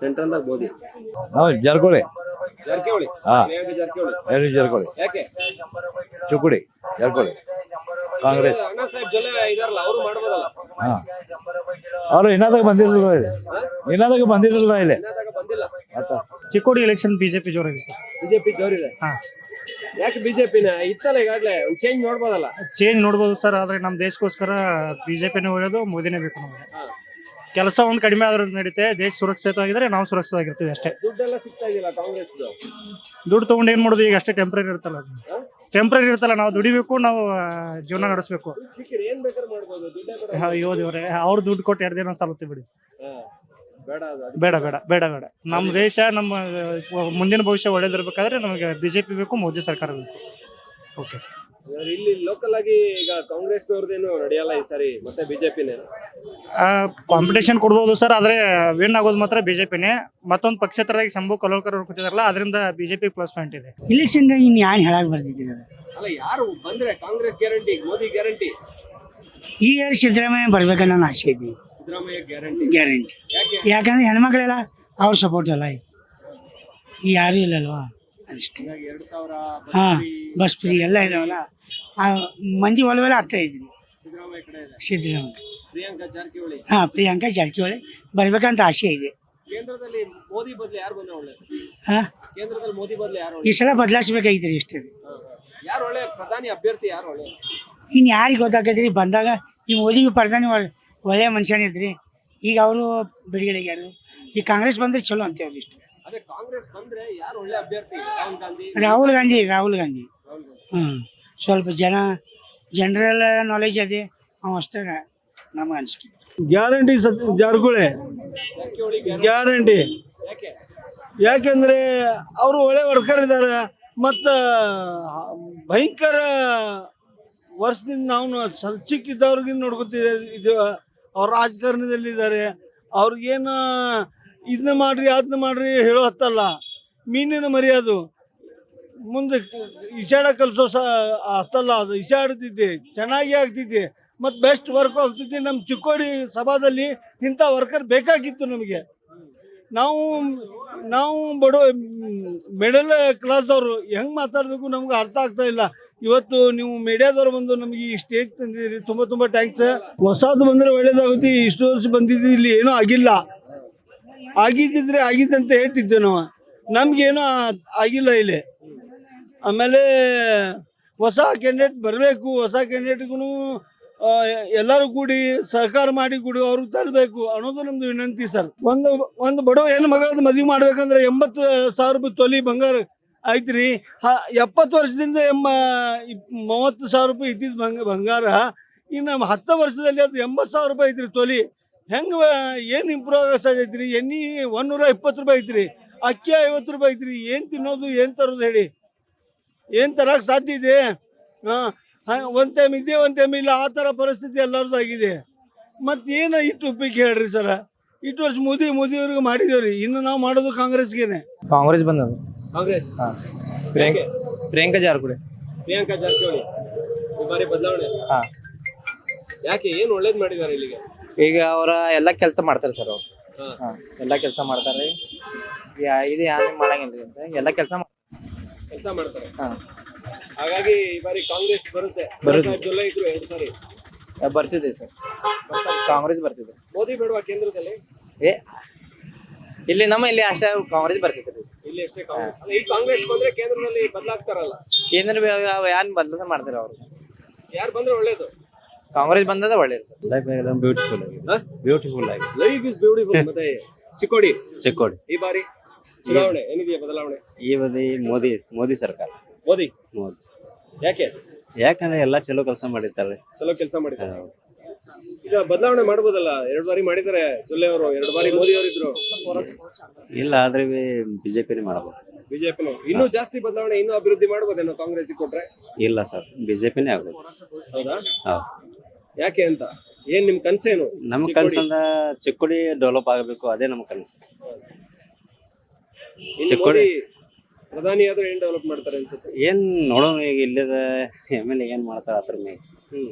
ಸೆಂಟ್ರಲ್ದಾಗ ಬೋದಿ. ನಾವು ಜಾರಕಿಹೊಳಿ ಜಾರಕಿಹೊಳಿ ಹಾ. ಪ್ರಿಯಾಂಕಾ ಜಾರಕಿಹೊಳಿ ಏನು ಜಾರಕಿಹೊಳಿ ಯಾಕೆ? ಚುಕ್ಕುಡಿ ಜಾರಕಿಹೊಳಿ ಕಾಂಗ್ರೆಸ್. ಅಣ್ಣಾ ಸಾಹೇಬ್ ಜೊಲ್ಲೆ ಇದಾರಲ್ಲ ಅವರು ಮಾಡ್ಬೋದಲ್ಲ? ಹಾ. ಅವರು ಇನ್ನದಾಗ ಬಂದಿರಲಿಲ್ಲ ಇಲ್ಲಿ. ಇನ್ನದಾಗ ಬಂದಿರಲಿಲ್ಲ ಇಲ್ಲಿ. ಇನ್ನದಾಗ ಬಂದಿಲ್ಲ. ಚಿಕ್ಕೋಡಿ ಎಲೆಕ್ಷನ್ ಬಿಜೆಪಿ ಜೋರಾಗಿದೆ ಸರ್. ಬಿಜೆಪಿ ಜೋರಿದೆ? ಹಾ. ಯಾಕೆ ಬಿಜೆಪಿನ? ಇತ್ತಲ್ಲ ಈಗಾಗಲೇ ಒಂದ್ ಚೇಂಜ್ ನೋಡ್ಬೋದಲ್ಲ ಚೇಂಜ್ ನೋಡ್ಬೋದು ಸರ್ ಆದ್ರೆ ನಮ್ಮ ದೇಶಕ್ಕೋಸ್ಕರ ಬಿಜೆಪಿನೇ ಒಳ್ಳೇದು ಮೋದಿನೇ ಬೇಕು ನಮಗೆ. ಕೆಲಸ ಒಂದು ಕಡಿಮೆ ಆದ್ರೂ ನಡೀತೆ ದೇಶ ಸುರಕ್ಷಿತವಾಗಿದ್ರೆ ನಾವು ಸುರಕ್ಷಿತವಾಗಿರ್ತೀವಿ ಅಷ್ಟೇ. ದುಡ್ಡೆಲ್ಲ ಸಿಗ್ತಾ ಇಲ್ಲ ಕಾಂಗ್ರೆಸ್ ದುಡ್ಡು ತಗೊಂಡು ಏನ್ ಮಾಡೋದು? ಈಗ ಅಷ್ಟೇ ಟೆಂಪ್ರರಿ ಇರುತ್ತಲ್ಲ ಟೆಂಪ್ರರಿ ಇರುತ್ತಲ್ಲ ನಾವು ದುಡಿಬೇಕು ನಾವು ಜೀವನ ನಡೆಸಬೇಕು. ಸಿಕ್ಕಿರಿ ಏನ್ ಬೇಕಾದ್ರೂ ಮಾಡ್ಬೋದು ದುಡ್ಡೇ ಬೇಡ ಅಯ್ಯೋ ದೇವ್ರೆ ಅವ್ರು ದುಡ್ಡು ಕೊಟ್ಟು ಎರಡು ದಿನ ಸಾಲುತ್ತೆ ಬಿಡಿ ಹಾ. ಬೇಡ ಬೇಡ ಬೇಡ ಬೇಡ ನಮ್ಮ ದೇಶ ನಮ್ಮ ಮುಂದಿನ ಭವಿಷ್ಯ ಒಳ್ಳೇದಿರ್ಬೇಕಾದ್ರೆ ನಮಗೆ ಬಿಜೆಪಿ ಬೇಕು ಮೋದಿ ಸರ್ಕಾರ ಬೇಕು. ಓಕೆ ಸರ್ ಇಲ್ಲಿ ಲೋಕಲ್ ಆಗಿ ಈಗ ಕಾಂಗ್ರೆಸ್ನವ್ರದ್ದೇನು ನಡೆಯಲ್ಲ ಈ ಸಾರಿ ಮತ್ತೆ ಬಿಜೆಪಿನೇ ಕಾಂಪಿಟೇಷನ್ ಕೊಡ್ಬೋದು ಸರ್ ಆದ್ರೆ ವಿನ್ ಆಗೋದು ಮಾತ್ರ ಬಿಜೆಪಿನೇ ಮತ್ತೊಂದು ಪಕ್ಷೇತರಾಗಿ ಶಂಭು ಕಲೋಕರ್ ಅವ್ರು ಕೂತಿದಾರಲ್ಲ ಅದರಿಂದ ಬಿಜೆಪಿ ಪ್ಲಸ್ ಪಾಯಿಂಟ್ ಇದೆ. ಇಲೆಕ್ಷನ್ ಇನ್ ಯಾರು ಹೇಳಕ್ ಬರ್ತಿದ್ದೀರಿ ಅದು? ಅಲ್ಲ ಯಾರು ಬಂದ್ರೆ ಕಾಂಗ್ರೆಸ್ ಗ್ಯಾರಂಟಿ ಮೋದಿ ಗ್ಯಾರಂಟಿ ಈ ಯಾರು ಸಿದ್ದರಾಮಯ್ಯ ಬರ್ಬೇಕನ್ನೋ ನನ್ನ ಆಸೆ ಐತಿ ಸಿದ್ದರಾಮಯ್ಯ ಗ್ಯಾರಂಟಿ? ಯಾಕಂದ್ರೆ ಹೆಣ್ಮಕ್ಳೆಲ್ಲ ಅವ್ರ ಸಪೋರ್ಟ್ ಅಲ್ಲ ಈ ಯಾರು ಇಲ್ಲಲ್ವಾ? ಅಷ್ಟೇ. ಹಾಂ ಬಸ್ ಫ್ರೀ ಎಲ್ಲ ಇದಾವಲ್ಲ. ಆ ಮಂದಿ ಒಲವೆಲ್ಲ ಆಗ್ತಾ ಇದ್ರಿ ಸಿದ್ದರಾಮಯ್ಯ ಹಾಂ ಪ್ರಿಯಾಂಕಾ ಜಾರಕಿಹೊಳಿ. ಬರ್ಬೇಕಂತ ಆಸೆ ಇದೆ. ಈ ಸಲ ಬದಲಾಯಿಸ್ಬೇಕಾಗಿದ್ರಿ ಇಷ್ಟೇ. ಇನ್ನು ಯಾರಿಗೆ ಗೊತ್ತಾಗೈತ್ರಿ ಬಂದಾಗ ಈ ಮೋದಿ ಪ್ರಧಾನಿ ಒಳ್ಳೆ ಒಳ್ಳೆಯ ಮನುಷ್ಯನಿದ್ರಿ ಈಗ ಅವರು ಬಿಡುಗಡೆಗ್ಯಾರು ಈ ಕಾಂಗ್ರೆಸ್ ಬಂದ್ರೆ ಚಲೋ ಅಂತೇವ್ರಿ ಇಷ್ಟ. ಅದೇ ಕಾಂಗ್ರೆಸ್ ಬಂದ್ರೆ ಯಾರು ಒಳ್ಳೆ ಅಭ್ಯರ್ಥಿ ರಾಹುಲ್ ಗಾಂಧಿ? ರಾಹುಲ್ ಗಾಂಧಿ ರಾಹುಲ್ ಗಾಂಧಿ. ಹ್ಞೂ ಸ್ವಲ್ಪ ಜನ ಜನರಲ್ ನಾಲೆಜ್ ಅದೇ. ಅವ ಅಷ್ಟೇ ನಮ್ಗೆ ಅನಿಸ್ಕೆ ಗ್ಯಾರಂಟಿ ಸತ್ ಗ್ಯಾರಂಟಿ. ಯಾಕೆ? ಯಾಕೆಂದ್ರೆ ಅವರು ಒಳ್ಳೆ ವರ್ಕರ್ ಇದ್ದಾರೆ ಮತ್ತು ಭಯಂಕರ ವರ್ಷದಿಂದ ನಾವು ಸ್ವಲ್ಪ ಚಿಕ್ಕಿದ್ದವ್ರಿಗೆ ನೋಡ್ಕೊತಿದ್ದೆ ಇದು ಅವ್ರು ರಾಜಕಾರಣದಲ್ಲಿದ್ದಾರೆ. ಅವ್ರಿಗೇನು ಇದನ್ನ ಮಾಡ್ರಿ ಅದನ್ನ ಮಾಡ್ರಿ ಹೇಳೋ ಹತ್ತಲ್ಲ. ಮೀನಿನ ಮರ್ಯಾದು. ಮುಂದೆ ಇಶಾಡ ಕಲಿಸೋ ಸ, ಹತ್ತಲ್ಲ ಅದು. ಇಶಾಡ್ತಿದ್ದೆ ಚೆನ್ನಾಗಿ ಆಗ್ತಿದ್ದೆ. ಮತ್ತು ಬೆಸ್ಟ್ ವರ್ಕ್ ಆಗ್ತಿದ್ದೆ. ನಮ್ಮ ಚಿಕ್ಕೋಡಿ ಸಭಾದಲ್ಲಿ ಇಂಥ ವರ್ಕರ್ ಬೇಕಾಗಿತ್ತು ನಮಗೆ. ನಾವು ನಾವು ಬಡ ಮಿಡಲ್ ಕ್ಲಾಸ್ದವರು ಹೆಂಗೆ ಮಾತಾಡಬೇಕು ನಮ್ಗೆ ಅರ್ಥ ಆಗ್ತಾಯಿಲ್ಲ ಇವತ್ತು ನೀವು ಮೀಡಿಯಾದವ್ರು ಬಂದು ನಮಗೆ ಈ ಸ್ಟೇಜ್ ತಂದಿದ್ದೀರಿ. ತುಂಬ ತುಂಬ ಟ್ಯಾಂಕ್ಸ್ ಹೊಸದು ಬಂದರೆ ಒಳ್ಳೇದಾಗುತ್ತೆ. ಇಷ್ಟು ವರ್ಷ ಬಂದಿದ್ದು ಇಲ್ಲಿ ಏನೂ ಆಗಿಲ್ಲ. ಆಗಿದ್ದಿದ್ರೆ ಆಗಿದೆ ಅಂತ ಹೇಳ್ತಿದ್ದೆ ನಾವು. ನಮಗೇನೂ ಆಗಿಲ್ಲ ಇಲ್ಲಿ. ಆಮೇಲೆ ಹೊಸ ಕ್ಯಾಂಡಿಡೇಟ್ ಬರಬೇಕು. ಹೊಸ ಕ್ಯಾಂಡಿಡೇಟ್ಗೂ ಎಲ್ಲರೂ ಕೂಡಿ ಸಹಕಾರ ಮಾಡಿ ಕೂಡಿ, ಅವ್ರಿಗೆ ತರಬೇಕು ಅನ್ನೋದು ನಮ್ದು ವಿನಂತಿ ಸರ್. ಒಂದು ಒಂದು ಬಡವ ಹೆಣ್ಣು ಮಗಳದ್ದು ಮದುವೆ ಮಾಡ್ಬೇಕಂದ್ರೆ ಎಂಬತ್ತು ಸಾವಿರ ರೂಪಾಯಿ ತೊಲಿ ಬಂಗಾರ ಐತ್ರಿ ಹ, ಎಪ್ಪತ್ತು ವರ್ಷದಿಂದ ಎಂಬ ಮೂವತ್ತು ಸಾವಿರ ರೂಪಾಯಿ ಇದ್ದಿದ್ದು ಬಂಗ, ಬಂಗಾರ. ಇನ್ನು ಹತ್ತು ವರ್ಷದಲ್ಲಿ ಅದು ಎಂಬತ್ತು ಸಾವಿರ ರೂಪಾಯಿ ಐತ್ರಿ ತೊಲಿ. ಹೆಂಗೆ, ಏನು ಇಂಪ್ರೂವ್ ಆಗೋ ರೀ ಎಣ್ಣೆ ಒಂದೂರ ಇಪ್ಪತ್ತು ರೂಪಾಯಿ ಐತ್ರಿ. ಅಕ್ಕಿ ಐವತ್ತು ರೂಪಾಯಿ ಐತ್ರಿ. ಏನು ತಿನ್ನೋದು, ಏನು ತರೋದು ಹೇಳಿ. ಏನು ತರೋಕೆ ಸಾಧ್ಯ ಇದೆ? ಹಾಂ ಒಂದು ಟೈಮ್ ಇದೆ ಒಂದು ಟೈಮ್ ಇಲ್ಲ, ಆ ಥರ ಪರಿಸ್ಥಿತಿ ಎಲ್ಲರದ್ದು ಆಗಿದೆ. ಮತ್ತು ಏನು ಇಟ್ಟು ಉಪ್ಪಿಗೆ ಹೇಳ್ರಿ ಸರ? ಇಟ್ಟು ವರ್ಷ ಮೋದಿ, ಮೋದಿಯವ್ರಿಗೆ ಮಾಡಿದೇವ್ರಿ. ಇನ್ನು ನಾವು ಮಾಡೋದು ಕಾಂಗ್ರೆಸ್ಗೇನೆ. ಕಾಂಗ್ರೆಸ್ ಬಂದದ. ಕಾಂಗ್ರೆಸ್. ಪ್ರಿಯಾಂಕ ಪ್ರಿಯಾಂಕಾ ಜಾರಕಿಹೊಳಿ ಪ್ರಿಯಾಂಕಾ ಜಾರಕಿಹೊಳಿ ಈ ಬಾರಿ ಬದಲಾವಣೆ ಹಾ. ಯಾಕೆ ಏನು ಒಳ್ಳೇದು ಮಾಡಿದ್ದಾರೆ ಇಲ್ಲಿಗೆ? ಈಗ ಅವರ ಎಲ್ಲ ಕೆಲಸ ಮಾಡ್ತಾರೆ ಸರ್ ಅವ್ರು. ಹಾ. ಹಾ. ಎಲ್ಲ ಕೆಲಸ ಮಾಡ್ತಾರೆ. ಯಾ ಇದು ಯಾರು ಮಾಡಂಗಿಲ್ಲ ಅಂತ. ಎಲ್ಲ ಕೆಲಸ ಕೆಲಸ ಮಾಡ್ತಾರೆ. ಹಾ. ಹಾಗಾಗಿ ಈ ಬಾರಿ ಕಾಂಗ್ರೆಸ್ ಬರುತ್ತೆ. ಬರುತ್ತೆ. ಜುಲೈ ಇದ್ರು ಎರಡು ಸಾರಿ. ಬರ್ತಿದೆ ಸರ್. ಕಾಂಗ್ರೆಸ್ ಬರ್ತಿದೆ. ಮೋದಿ ಬೇಡವಾ ಕೇಂದ್ರದಲ್ಲಿ? ಏ ಇಲ್ಲಿ ನಮ್ಮ ಇಲ್ಲಿ ಅಷ್ಟೇ ಕಾಂಗ್ರೆಸ್ ಬರ್ತೈತ್ರಿ ರೀ ಇಲ್ಲಿ ಅಷ್ಟೇ ಕಾಂಗ್ರೆಸ್. ಅಲ್ಲ, ಈ ಕಾಂಗ್ರೆಸ್ ಬಂದ್ರೆ ಕೇಂದ್ರದಲ್ಲಿ ಬದಲಾಗ್ತಾರಲ್ಲ. ಕೇಂದ್ರ ಯಾರು ಬದಲಾಸ ಮಾಡ್ತಾರೆ ಅವ್ರು? ಯಾರು ಬಂದ್ರೆ ಒಳ್ಳೇದು? ಕಾಂಗ್ರೆಸ್ ಬಂದದ ಒಳ್ಳೇದು. ಬ್ಯೂಟಿಫುಲ್ ಹಾ? ಬ್ಯೂಟಿಫುಲ್ ಆಗಿ. ಲೈಫ್ ಇಸ್ ಬ್ಯೂಟಿಫುಲ್ ಮತ್ತೆ ಚಿಕ್ಕೋಡಿ? ಚಿಕ್ಕೋಡಿ. ಈ ಬಾರಿ ಚುನಾವಣೆ ಏನಿದೆಯಾ ಬದಲಾವಣೆ? ಈ ಬದಿ ಮೋದಿ ಮೋದಿ ಸರ್ಕಾರ. ಮೋದಿ? ಮೋದಿ. ಯಾಕೆ? ಯಾಕಂದ್ರೆ ಎಲ್ಲಾ ಚಲೋ ಕೆಲಸ ಮಾಡಿರ್ತಾರೆ. ಚಲೋ ಕೆಲಸ ಮಾಡಿದ್ದಾರೆ. ಈಗ ಬದಲಾವಣೆ ಮಾಡಬಹುದಲ್ಲ ಎರಡು ಬಾರಿ ಮಾಡಿದ್ದಾರೆ. ಜೊಲ್ಲೆ ಅವರು ಎರಡು ಬಾರಿ ಮೋದಿ ಅವರು ಇದ್ರು ಇಲ್ಲ ಆದ್ರೆ ಬಿಜೆಪಿನೇ ಮಾಡಬಹುದು ಬಿಜೆಪಿ ಇನ್ನೂ ಜಾಸ್ತಿ ಬದಲಾವಣೆ ಇನ್ನೂ ಅಭಿವೃದ್ಧಿ ಮಾಡ್ಬೋದೇನೋ ಕಾಂಗ್ರೆಸ್ ಕೊಟ್ರೆ? ಇಲ್ಲ ಸರ್ ಬಿಜೆಪಿನೇ ಆಗ್ಬೋದು. ಹೌದಾ? ಹೌದು. ಯಾಕೆ ಅಂತ? ಏನ್ ನಿಮ್ ಕನ್ಸೇನು? ನಮ್ ಕನ್ಸಂದ ಚಿಕ್ಕೋಡಿ ಡೆವಲಪ್ ಆಗಬೇಕು ಅದೇ ನಮ್ ಕನಸು. ಚಿಕ್ಕೋಡಿ- ಪ್ರಧಾನಿ ಆದ್ರೆ ಏನ್ ಡೆವಲಪ್ ಮಾಡ್ತಾರೆ ಅನ್ಸುತ್ತೆ? ಏನ್ ನೋಡೋಣ ಈಗ ಇಲ್ಲದ ಎಂ ಎಲ್ ಏನ್ ಮಾಡ್ತಾರೆ ಅದ್ರ ಮೇಲೆ. ಹ್ಮ್.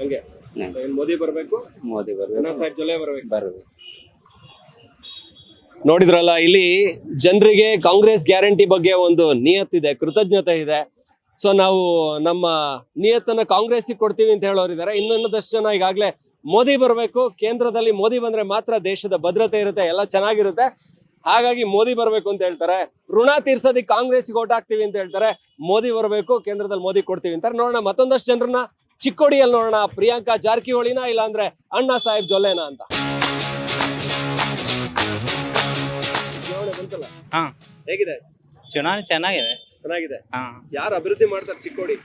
ಹಂಗೆ? ಹ್ಮ್. ಏನ್ ಮೋದಿ ಬರ್ಬೇಕು? ಮೋದಿ ಅಣ್ಣಾ ಬರ್ಬೇಕು ಸಾಹೇಬ್ ಜೊಲ್ಲೆ ಬರ್ಬೇಕು. ಬರ್ಬೇಕು. ನೋಡಿದ್ರಲ್ಲ ಇಲ್ಲಿ ಜನರಿಗೆ ಕಾಂಗ್ರೆಸ್ ಗ್ಯಾರಂಟಿ ಬಗ್ಗೆ ಒಂದು ನಿಯತ್ತಿದೆ ಕೃತಜ್ಞತೆ ಇದೆ. ಸೊ ನಾವು ನಮ್ಮ ನಿಯತ್ತನ್ನ ಕಾಂಗ್ರೆಸ್ಗೆ ಕೊಡ್ತೀವಿ ಅಂತ ಹೇಳೋರಿದ್ದಾರೆ ಇನ್ನೊಂದಷ್ಟು ಜನ ಈಗಾಗಲೇ ಮೋದಿ ಬರಬೇಕು. ಕೇಂದ್ರದಲ್ಲಿ ಮೋದಿ ಬಂದ್ರೆ ಮಾತ್ರ ದೇಶದ ಭದ್ರತೆ ಇರುತ್ತೆ ಎಲ್ಲ ಚೆನ್ನಾಗಿರುತ್ತೆ. ಹಾಗಾಗಿ ಮೋದಿ ಬರಬೇಕು ಅಂತ ಹೇಳ್ತಾರೆ. ಋಣ ತೀರ್ಸೋದಿಕ್ಕೆ ಕಾಂಗ್ರೆಸ್ಗೆ ಓಟ್ ಹಾಕ್ತೀವಿ ಅಂತ ಹೇಳ್ತಾರೆ. ಮೋದಿ ಬರಬೇಕು ಕೇಂದ್ರದಲ್ಲಿ ಮೋದಿ ಕೊಡ್ತೀವಿ ಅಂತಾರೆ. ನೋಡೋಣ ಮತ್ತೊಂದಷ್ಟು ಜನರನ್ನ ಚಿಕ್ಕೋಡಿಯಲ್ಲಿ ನೋಡೋಣ. ಪ್ರಿಯಾಂಕಾ ಜಾರಕಿಹೊಳಿನ ಇಲ್ಲಾಂದ್ರೆ ಅಣ್ಣಾ ಸಾಹೇಬ್ ಜೊಲ್ಲೆನಾ ಅಂತ? ಚುನಾವಣೆ ಬಂತಲ್ಲ? ಹಾ. ಹೇಗಿದೆ? ಚುನಾವಣೆ ಚೆನ್ನಾಗಿದೆ. ಚೆನ್ನಾಗಿದೆ. ಹಾ. ಯಾರು ಅಭಿವೃದ್ಧಿ ಮಾಡ್ತಾರೆ ಚಿಕ್ಕೋಡಿ?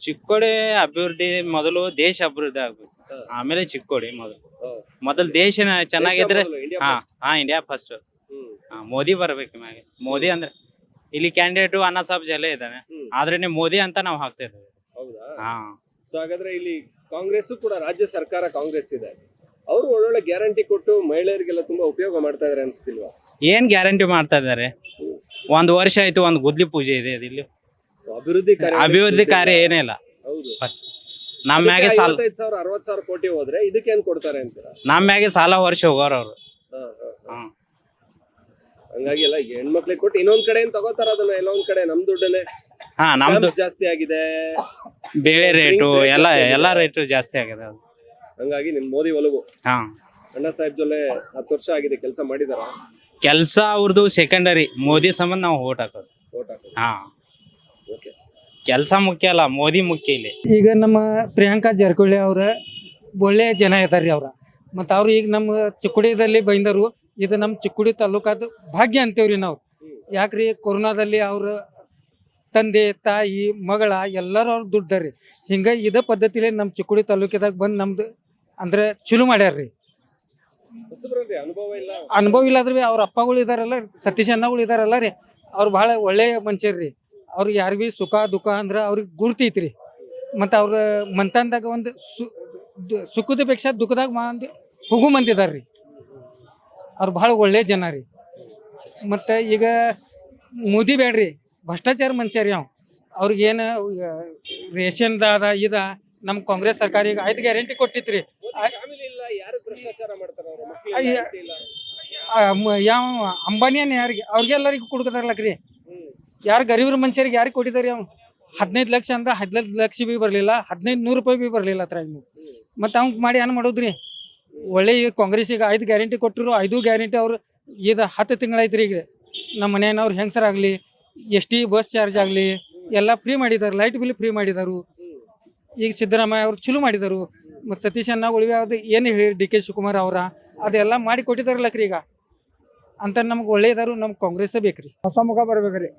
ಚಿಕ್ಕೋಡಿ ಅಭಿವೃದ್ಧಿ ಮೊದಲು ದೇಶ ಅಭಿವೃದ್ಧಿ ಆಗ್ಬೇಕು. ಆಮೇಲೆ ಚಿಕ್ಕೋಡಿ ಮೊದಲು. ಹಾ. ಮೊದಲು ದೇಶ ಚೆನ್ನಾಗಿದ್ರೆ ಮೊದಲು, ಹಾ ಹಾ ಇಂಡಿಯಾ ಫಸ್ಟ್ ಹ್ಮ್. ಮೋದಿ ಬರ್ಬೇಕು ಮ್ಯಾಗೆ ಮೋದಿ ಅಂದ್ರೆ ಇಲ್ಲಿ ಕ್ಯಾಂಡಿಡೇಟ್ ಅಣ್ಣಾ ಸಾಹೇಬ್ ಜಲ್ಲೆ ಇದ್ದಾನೆ. ಹ್ಮ್. ಆದ್ರೆ ನೀವು ಮೋದಿ ಅಂತ ನಾವು ಹಾಕ್ತಾ ಇದ್ದೇವೆ. ಹೌದಾ? ಹಾ. ಸೊ ಹಾಗಾದ್ರೆ ಇಲ್ಲಿ ಕಾಂಗ್ರೆಸ್ ಕೂಡ ರಾಜ್ಯ ಸರ್ಕಾರ ಕಾಂಗ್ರೆಸ್ ಇದೆ. ಅವರು ಒಳ್ಳೊಳ್ಳೆ ಗ್ಯಾರಂಟಿ ಕೊಟ್ಟು ಮಹಿಳೆಯರಿಗೆಲ್ಲ ತುಂಬಾ ಉಪಯೋಗ ಮಾಡ್ತಾ ಇದಾರೆ ಅನ್ಸ್ತಿಲ್ವಾ? ಏನ್ ಗ್ಯಾರಂಟಿ ಮಾಡ್ತಾ ಇದ್ದಾರೆ ಒಂದ್ ವರ್ಷ ಆಯ್ತು ಒಂದ್ ಗುದ್ಲಿ ಪೂಜೆ ಇದೆ ಇಲ್ಲಿ ಅಭಿವೃದ್ಧಿ ಕಾರ್ಯ ಅಭಿವೃದ್ಧಿ ಕಾರ್ಯ ಏನೇ ಇಲ್ಲ ಹೌದು ನಮ್ಮ ಮ್ಯಾಗೆ ಸಾಲ ಐವತ್ತೈದು ಸಾವಿರ ಅರವತ್ ಸಾವಿರ ಕೋಟಿ ಹೋದ್ರೆ ಇದಕ್ಕೆ ಏನ್ ಕೊಡ್ತಾರೆ ಅಂತೀರಾ? ನಮ್ಮ ಮ್ಯಾಗೆ ಸಾಲ ವರ್ಷ ಹೋಗೋರು ಅವರು. ಹಾ, ಹಾ, ಹಾ. ಹಾ. ಹಂಗಾಗಿ ಎಲ್ಲ ಹೆಣ್ಮಕ್ಳಿಗೆ ಕೊಟ್ಟು ಇನ್ನೊಂದ್ ಕಡೆ ಏನ್ ತಗೋತಾರ ಅದನ್ನ? ಎಲ್ಲ ಒಂದ್ ಕಡೆ ನಮ್ ದುಡ್ಡನ್ನೇ. ಹಾ ನಮ್ದು ಜಾಸ್ತಿ ಆಗಿದೆ. ಬೇರೆ ರೇಟು ಎಲ್ಲ. ಎಲ್ಲ ರೇಟು ಜಾಸ್ತಿ ಆಗಿದೆ ಅದು. ಹಂಗಾಗಿ ನಿಮ್ ಮೋದಿ ಒಲವು. ಹಾ. ಅಣ್ಣ ಸಾಹೇಬ್ ಜೊಲ್ಲೆ ಹತ್ತು ವರ್ಷ ಆಗಿದೆ ಕೆಲಸ ಮಾಡಿದಾರ? ಕೆಲಸ ಅವ್ರದ್ದು ಸೆಕೆಂಡರಿ ಮೋದಿ ಸಂಬಂಧ ನಾವು ಓಟ್ ಹಾಕೋದು. ಓಟ್ ಹಾಕೋದು. ಹಾ. ಓಕೆ. ಕೆಲಸ ಮುಖ್ಯ ಅಲ್ಲ ಮೋದಿ ಮುಖ್ಯ ಇಲ್ಲಿ. ಈಗ ನಮ್ಮ ಪ್ರಿಯಾಂಕಾ ಜಾರಕಿಹೊಳಿ ಅವ್ರ ಒಳ್ಳೆ ಜನ ಇದ್ದಾರೆ ಅವ್ರ. ಮತ್ತು ಅವ್ರು ಈಗ ನಮ್ಮ ಚಿಕ್ಕುಡಿದಲ್ಲಿ ಬೈಂದರು. ಇದು ನಮ್ಮ ಚಿಕ್ಕುಡಿ ತಾಲೂಕಾದ ಭಾಗ್ಯ ಅಂತೇವ್ರಿ ನಾವು. ಯಾಕ್ರಿ? ಕೊರೋನಾದಲ್ಲಿ ಅವ್ರ ತಂದೆ, ತಾಯಿ, ಮಗಳ ಎಲ್ಲರೂ ಅವ್ರು ದುಡ್ಡಾರಿ ಹಿಂಗೆ ಇದೇ ಪದ್ಧತಿಲಿ ನಮ್ಮ ಚಿಕ್ಕುಡಿ ತಾಲೂಕಿದಾಗ ಬಂದು ನಮ್ದು ಅಂದ್ರೆ ಚಲೋ ಮಾಡ್ಯಾರ್ರಿ. ಅನುಭವ ಇಲ್ಲ ಅನುಭವ ಇಲ್ಲಾದ್ರೆ ಅವ್ರ ಅಪ್ಪಗಳು ಇದಾರಲ್ಲ ಸತೀಶ್ ಅಣ್ಣಗಳು ಇದಾರಲ್ಲ ರೀ, ಅವ್ರು ಭಾಳ ಒಳ್ಳೆಯ ಮನುಷ್ಯರ್ರಿ. ಅವ್ರಿಗೆ ಯಾರು ಭೀ ಸುಖ ದುಃಖ ಅಂದ್ರೆ ಅವ್ರಿಗೆ ಗುರ್ತೈತ್ರಿ ಮತ್ತು ಅವ್ರ ಮಂತಂದಾಗ ಒಂದು ಸು ಸುಖದ ಪೇಕ್ಷ ದುಃಖದಾಗ ಮಂದಿ ಹೋಗು ಮಂದಿ ಇದಾರ್ರಿ ಅವ್ರು ಭಾಳ ಒಳ್ಳೆ ಜನ ರೀ. ಮತ್ತು ಈಗ ಮೋದಿ ಬೇಡ್ರಿ ಭ್ರಷ್ಟಾಚಾರ ಮನುಷ್ಯ ರೀ ಅವ್. ಅವ್ರಿಗೇನು ರೇಷನ್ದ ಅದ, ಇದ ನಮ್ಮ ಕಾಂಗ್ರೆಸ್ ಸರ್ಕಾರ ಈಗ ಐದು ಗ್ಯಾರಂಟಿ ಕೊಟ್ಟಿತ್ರಿ. ಯಾವ ಅಂಬಾನಿಯನ್ ಯಾರಿಗೆ, ಅವ್ರಿಗೆಲ್ಲರಿಗೂ ಕೊಡ್ಕತಾರಲ್ಲಕ್ರಿ ಯಾರು ಗರೀಬ್ರ ಮನುಷ್ಯರಿಗೆ ಯಾರಿಗೆ ಕೊಟ್ಟಿದ್ದಾರೆ ಅವ್ನು ಹದಿನೈದು ಲಕ್ಷ ಅಂದ ಹದಿನೈದು ಲಕ್ಷ ಬಿ ಬರಲಿಲ್ಲ, ಹದಿನೈದು ನೂರು ರೂಪಾಯಿ ಬಿ ಬರಲಿಲ್ಲ ಹತ್ರ ಇನ್ನು. ಮತ್ತು ಅವ್ನು ಮಾಡಿ ಏನು ಮಾಡೋದ್ರಿ? ಒಳ್ಳೆ ಈಗ ಕಾಂಗ್ರೆಸ್ಸಿಗೆ ಐದು ಗ್ಯಾರಂಟಿ ಕೊಟ್ಟರು ಐದು ಗ್ಯಾರಂಟಿ ಅವ್ರು ಇದು ಹತ್ತು ತಿಂಗಳೈತ್ರಿ ಈಗ. ನಮ್ಮ ಮನೆಯವ್ರು ಹೆಂಗಸರಾಗಲಿ ಎಸ್ ಟಿ ಬಸ್ ಚಾರ್ಜ್ ಆಗಲಿ ಎಲ್ಲ ಫ್ರೀ ಮಾಡಿದ್ದಾರೆ ಲೈಟ್ ಬಿಲ್ ಫ್ರೀ ಮಾಡಿದರು. ಈಗ ಸಿದ್ದರಾಮಯ್ಯ ಅವರು ಚಲೋ ಮಾಡಿದರು. ಮತ್ತು ಸತೀಶ್ ಅಣ್ಣ ಉಳಿವೆ ಅದು ಏನು ಹೇಳಿ ಡಿ ಕೆ ಶಿವಕುಮಾರ್ ಅವರ ಅದೆಲ್ಲ ಮಾಡಿ ಕೊಟ್ಟಿದ್ದಾರಲ್ಲಕ್ರಿ ಈಗ. ಅಂತ ನಮ್ಗೆ ಒಳ್ಳೆಯದಾರು ನಮ್ಗೆ ಕಾಂಗ್ರೆಸ್ಸೇ ಬೇಕ್ರಿ. ಹೊಸ ಮುಖ ಬರ್ಬೇಕ್ರಿ.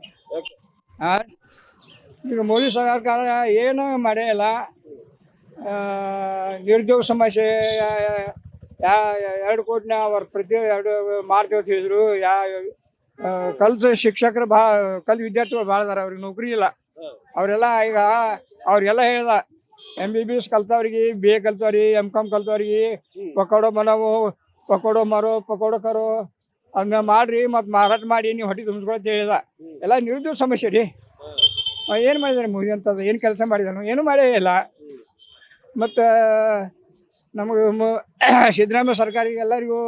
ರೀ ಈಗ ಮೋದಿ ಸರ್ಕಾರ ಏನು ಮಾಡೇ ಇಲ್ಲ. ನಿರುದ್ಯೋಗ ಸಮಸ್ಯೆ ಯಾ ಎರಡು ಕೋಟಿನ ಅವ್ರ ಪ್ರತಿ ಎರಡು ಮಾಡ್ತೇವೆ ಅಂತ ಹೇಳಿದ್ರು. ಯಾ ಕಲ್ತ ಶಿಕ್ಷಕರು ಭಾಳ ಕಲ್ ವಿದ್ಯಾರ್ಥಿಗಳು ಭಾಳ ಅದಾರ, ಅವ್ರಿಗೆ ನೌಕರಿ ಇಲ್ಲ. ಅವರೆಲ್ಲ ಈಗ ಅವ್ರಿಗೆಲ್ಲ ಹೇಳ್ದ ಎಂ ಬಿ ಬಿ ಎಸ್ ಕಲ್ತವ್ರಿಗೆ ಬಿ ಎ ಕಲ್ತವ್ರಿ ಎಂ ಕಾಮ್ ಕಲ್ತವ್ರಿಗೆ, ಪಕೋಡೋ ಮನವು, ಪಕೋಡೋ ಮಾರೋ, ಪಕೋಡೋ ಕರೋ ಅದನ್ನ ಮಾಡ್ರಿ, ಮತ್ತು ಮಾರಾಟ ಮಾಡಿ, ನೀವು ಹೊಟ್ಟೆ ತುಂಬಿಸ್ಕೊಳತ್ ಹೇಳಿದ. ಎಲ್ಲ ನಿರುದ್ಯೋಗ ಸಮಸ್ಯೆ ರೀ. ಏನು ಮಾಡಿದಾರೆ ಮುಗಿದಂಥದ್ದು ಏನು ಕೆಲಸ ಮಾಡಿದಾನು ಏನು ಮಾಡೇ ಇಲ್ಲ. ಮತ್ತು ನಮಗೆ ಸಿದ್ದರಾಮಯ್ಯ ಸರ್ಕಾರಿಗೆ ಎಲ್ಲರಿಗೂ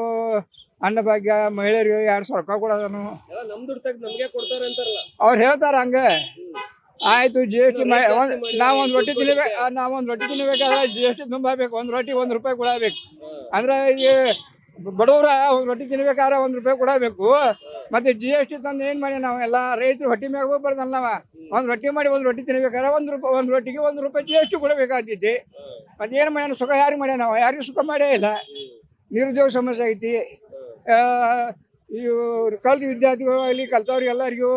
ಅನ್ನಭಾಗ್ಯ ಮಹಿಳೆಯರಿಗೆ ಎರಡು ಸಾವಿರ ರೂಪಾಯಿ ಕೊಡೋದನು ಅವ್ರು ಹೇಳ್ತಾರೆ ಹಂಗೆ. ಆಯಿತು ಜಿ ಎಸ್ ಟಿ ನಾವೊಂದು ಒಂದು ರೊಟ್ಟಿ ತಿನ್ನಬೇಕು ನಾವೊಂದು ರೊಟ್ಟಿ ತಿನ್ನಬೇಕಾದ್ರೆ ಜಿ ಎಸ್ ಟಿ ತುಂಬಬೇಕು ಒಂದು ರೊಟ್ಟಿ ಒಂದು ರೂಪಾಯಿ ಕೊಡಬೇಕು. ಅಂದ್ರೆ ಈ ಬಡವರ ಒಂದು ರೊಟ್ಟಿ ತಿನ್ಬೇಕಾದ್ರೆ ಒಂದು ರೂಪಾಯಿ ಕೊಡಬೇಕು. ಮತ್ತೆ ಜಿ ಎಸ್ ಟಿ ತಂದು ಏನು ಮಾಡಿ ನಾವು? ಎಲ್ಲ ರೈತರು ಹೊಟ್ಟಿ ಮ್ಯಾಗ ಹೋಗ್ಬಾರ್ದಲ್ಲ ನಾವು? ಒಂದು ರೊಟ್ಟಿ ಮಾಡಿ ಒಂದ್ ರೊಟ್ಟಿ ತಿನ್ಬೇಕಾದ್ರೆ ಒಂದ್ ರೂಪಾಯಿ ಒಂದ್ ರೊಟ್ಟಿಗೆ ಒಂದ್ ರೂಪಾಯಿ ಜಿ ಎಸ್ ಟಿ ಕೊಡಬೇಕಾಗ್ತೈತಿ ಮತ್ತೆ ಏನ್ ಮಾಡ್ಯಾನ? ಸುಖ ಯಾರಿಗೆ ಮಾಡ್ಯಾನ ನಾವು? ಯಾರಿಗೂ ಸುಖ ಮಾಡೇ ಇಲ್ಲ. ನಿರುದ್ಯೋಗ ಸಮಸ್ಯೆ ಐತಿ. ಇವ್ರು ಕಲ್ತ ವಿದ್ಯಾರ್ಥಿಗಳು ಅಲ್ಲಿ ಕಲ್ತವ್ರಿಗೆ ಎಲ್ಲರಿಗೂ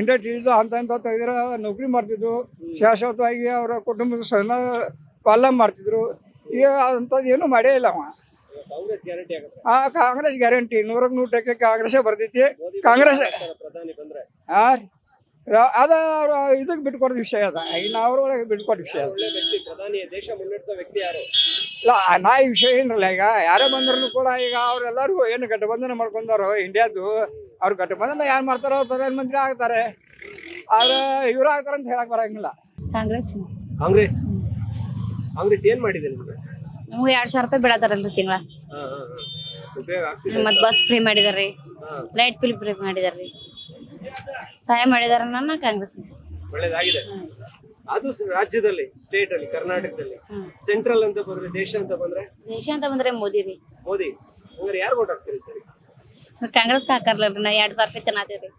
ಇಂಡಸ್ಟ್ರೀಸ್ ಅಂತ ಅಂತ ತೆಗೆದ್ರೆ ನೌಕರಿ ಮಾಡ್ತಿದ್ರು. ಶಾಶ್ವತವಾಗಿ ಅವರ ಕುಟುಂಬದ ಸಣ್ಣ ಪಾಲನೆ ಮಾಡ್ತಿದ್ರು. ಈಗ ಅಂಥದ್ದು ಏನೂ ಮಾಡೇ ಇಲ್ಲ ಅವ. ಆ ಕಾಂಗ್ರೆಸ್ ಗ್ಯಾರಂಟಿ. ನೂರಕ್ಕೆ ನೂರು ಟಕ್ಕೆ ಕಾಂಗ್ರೆಸ್ಸೇ ಬರ್ತೈತಿ ಕಾಂಗ್ರೆಸ್ ಬರ್ತಾರೆ ಪ್ರಧಾನಿ ಬಂದ್ರೆ. ಆ ರ- ಅದ ಇದಕ್ ಇದಕ್ಕೆ ಬಿಟ್ಕೊಡೋದು ವಿಷಯ ಅದ. ಇನ್ನು ಅವ್ರೊಳಗೆ ಬಿಟ್ಕೊಟ್ಟ ವಿಷಯ ಅದ. ವ್ಯಕ್ತಿ ಪ್ರಧಾನಿ ದೇಶ ಮುನ್ನಡೆಸೋ ವ್ಯಕ್ತಿ ಯಾರು? ಇಲ್ಲ ನಾ ಈ ವಿಷಯ ಏನಿರಲ್ಲ ಈಗ. ಯಾರೇ ಬಂದ್ರು ಕೂಡ ಈಗ ಅವರೆಲ್ಲರೂ ಏನು ಗಠಬಂಧನ ಮಾಡ್ಕೊಂಡಾರೋ ಇಂಡಿಯಾದ್ದು ಅವ್ರು ಗಠಬಂಧನ ಯಾರು ಮಾಡ್ತಾರೋ ಅವ್ರು ಪ್ರಧಾನಮಂತ್ರಿ ಆಗ್ತಾರೆ. ಆದ್ರೆ ಇವ್ರು ಆಗ್ತಾರೆ ಅಂತ ಹೇಳಕ್ ಬರಂಗಿಲ್ಲ. ಕಾಂಗ್ರೆಸ್. ಕಾಂಗ್ರೆಸ್? ಕಾಂಗ್ರೆಸ್ ಏನ್ ಮಾಡಿದೆ ನಿಮ್ಗೆ? ನಮ್ಗೆ ಎರಡ್ ಸಾವಿರ ರೂಪಾಯಿ ಬಿಡತಾರಲ್ರಿ ತಿಂಗಳ. ಮತ್ ಬಸ್ ಫ್ರೀ ಮಾಡಿದಾರ್ರಿ. ಲೈಟ್ ಬಿಲ್ ಫ್ರೀ ಮಾಡಿದಾರ್ರಿ. ಸಹಾಯ ಮಾಡಿದಾರ ನನ್ನ ಕಾಂಗ್ರೆಸ್ ಅಂತ. ಒಳ್ಳೇದಾಗಿದೆ. ಅದು ರಾಜ್ಯದಲ್ಲಿ ಸ್ಟೇಟ್ ಅಲ್ಲಿ ಕರ್ನಾಟಕದಲ್ಲಿ ಸೆಂಟ್ರಲ್ ಅಂತ ಬಂದ್ರೆ ದೇಶ ಅಂತ ಬಂದ್ರೆ? ದೇಶ ಅಂತ ಬಂದ್ರೆ ಮೋದಿ ರೀ. ಮೋದಿ. ಹಂಗಾರೆ ಯಾರು ಓಟ್ ಹಾಕ್ತೀರಿ ಸರಿ? ಕಾಂಗ್ರೆಸ್ ಹಾಕಾರ್ಲಲ್ರಿ ನಾ ಎರಡ್ ಸಾವಿರ ರೂಪಾಯಿ ತಿನ್ನತೀವ್ರಿ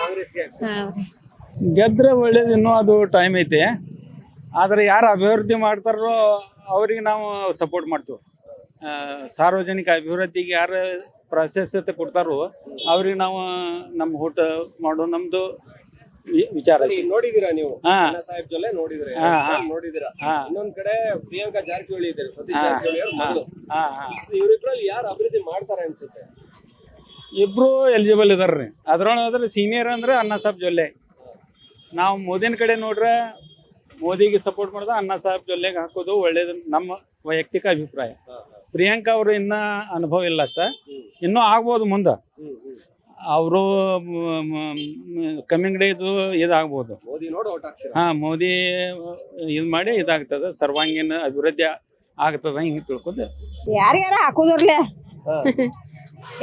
ಕಾಂಗ್ರೆಸ್ಗೆ ರೀ. ಗೆದ್ರೆ ಒಳ್ಳೇದು ಇನ್ನೂ ಅದು ಟೈಮ್ ಐತಿ. ಆದ್ರೆ ಯಾರು ಅಭಿವೃದ್ಧಿ ಮಾಡ್ತಾರೋ ಅವ್ರಿಗೆ ನಾವು ಸಪೋರ್ಟ್ ಮಾಡ್ತೀವಿ. ಸಾರ್ವಜನಿಕ ಅಭಿವೃದ್ಧಿಗೆ ಯಾರು ಪ್ರಾಶಸ್ತ್ಯತೆ ಕೊಡ್ತಾರೋ ಅವ್ರಿಗೆ ನಾವು ನಮ್ಮ ಊಟ ಮಾಡೋ ನಮ್ದು ವಿಚಾರ ನೋಡಿದೀರಾ ನೀವು? ಸಾಹೇಬ್ ಜೊಲ್ಲೆ ನೋಡಿದ್ರೆ. ನೋಡಿದೀರಾ ಇನ್ನೊಂದ್ ಕಡೆ ಪ್ರಿಯಾಂಕಾ ಜಾರಕಿಹೊಳಿ ಇದ್ದಾರೆ ಸತೀಶ್ ಹಾ. ಜಾರಕಿಹೊಳಿ ಅವ್ರು ಇವ್ರಿಬ್ರಲ್ಲಿ ಯಾರು ಅಭಿವೃದ್ಧಿ ಮಾಡ್ತಾರೆ ಅನ್ಸುತ್ತೆ? ಇಬ್ರು ಎಲಿಜಿಬಲ್ ಇದಾರ್ರಿ. ಅದ್ರೊಳಗೆ ಅದ್ರ ಸೀನಿಯರ್ ಅಂದ್ರೆ ಅಣ್ಣಾ ಸಾಹೇಬ್ ಜೊಲ್ಲೆ. ನಾವು ಮೋದಿನ ಕಡೆ ನೋಡ್ರೆ ಮೋದಿಗೆ ಸಪೋರ್ಟ್ ಮಾಡೋದು ಅಣ್ಣಾ ಸಾಹೇಬ್ ಜೊಲ್ಲೆಗೆ ಹಾಕೋದು ಒಳ್ಳೇದು ನಮ್ಮ ವೈಯಕ್ತಿಕ ಅಭಿಪ್ರಾಯ. ಪ್ರಿಯಾಂಕಾ ಅವರು ಇನ್ನ ಅನುಭವ ಇಲ್ಲ ಅಷ್ಟ. ಇನ್ನೂ ಆಗ್ಬೋದು ಮುಂದೆ. ಅವರು ಕಮ್ಮಿಂಗ್ ಡೇಸು ಇದಾಗ್ಬೋದು. ಮೋದಿ ನೋಡಿ ಓಟ್ ಹಾಕ್ತೀರಾ ಹಾ ಮೋದಿ ಇದು ಮಾಡಿ ಇದಾಗ್ತದ. ಸರ್ವಾಂಗೀಣ ಅಭಿವೃದ್ಧಿ ಆಗ್ತದ ಹಿಂಗೆ ತಿಳ್ಕೊಂಡು. ಯಾರ್ಯಾರ ಹಾಕೋದ್ರಲೆ ಹಾ.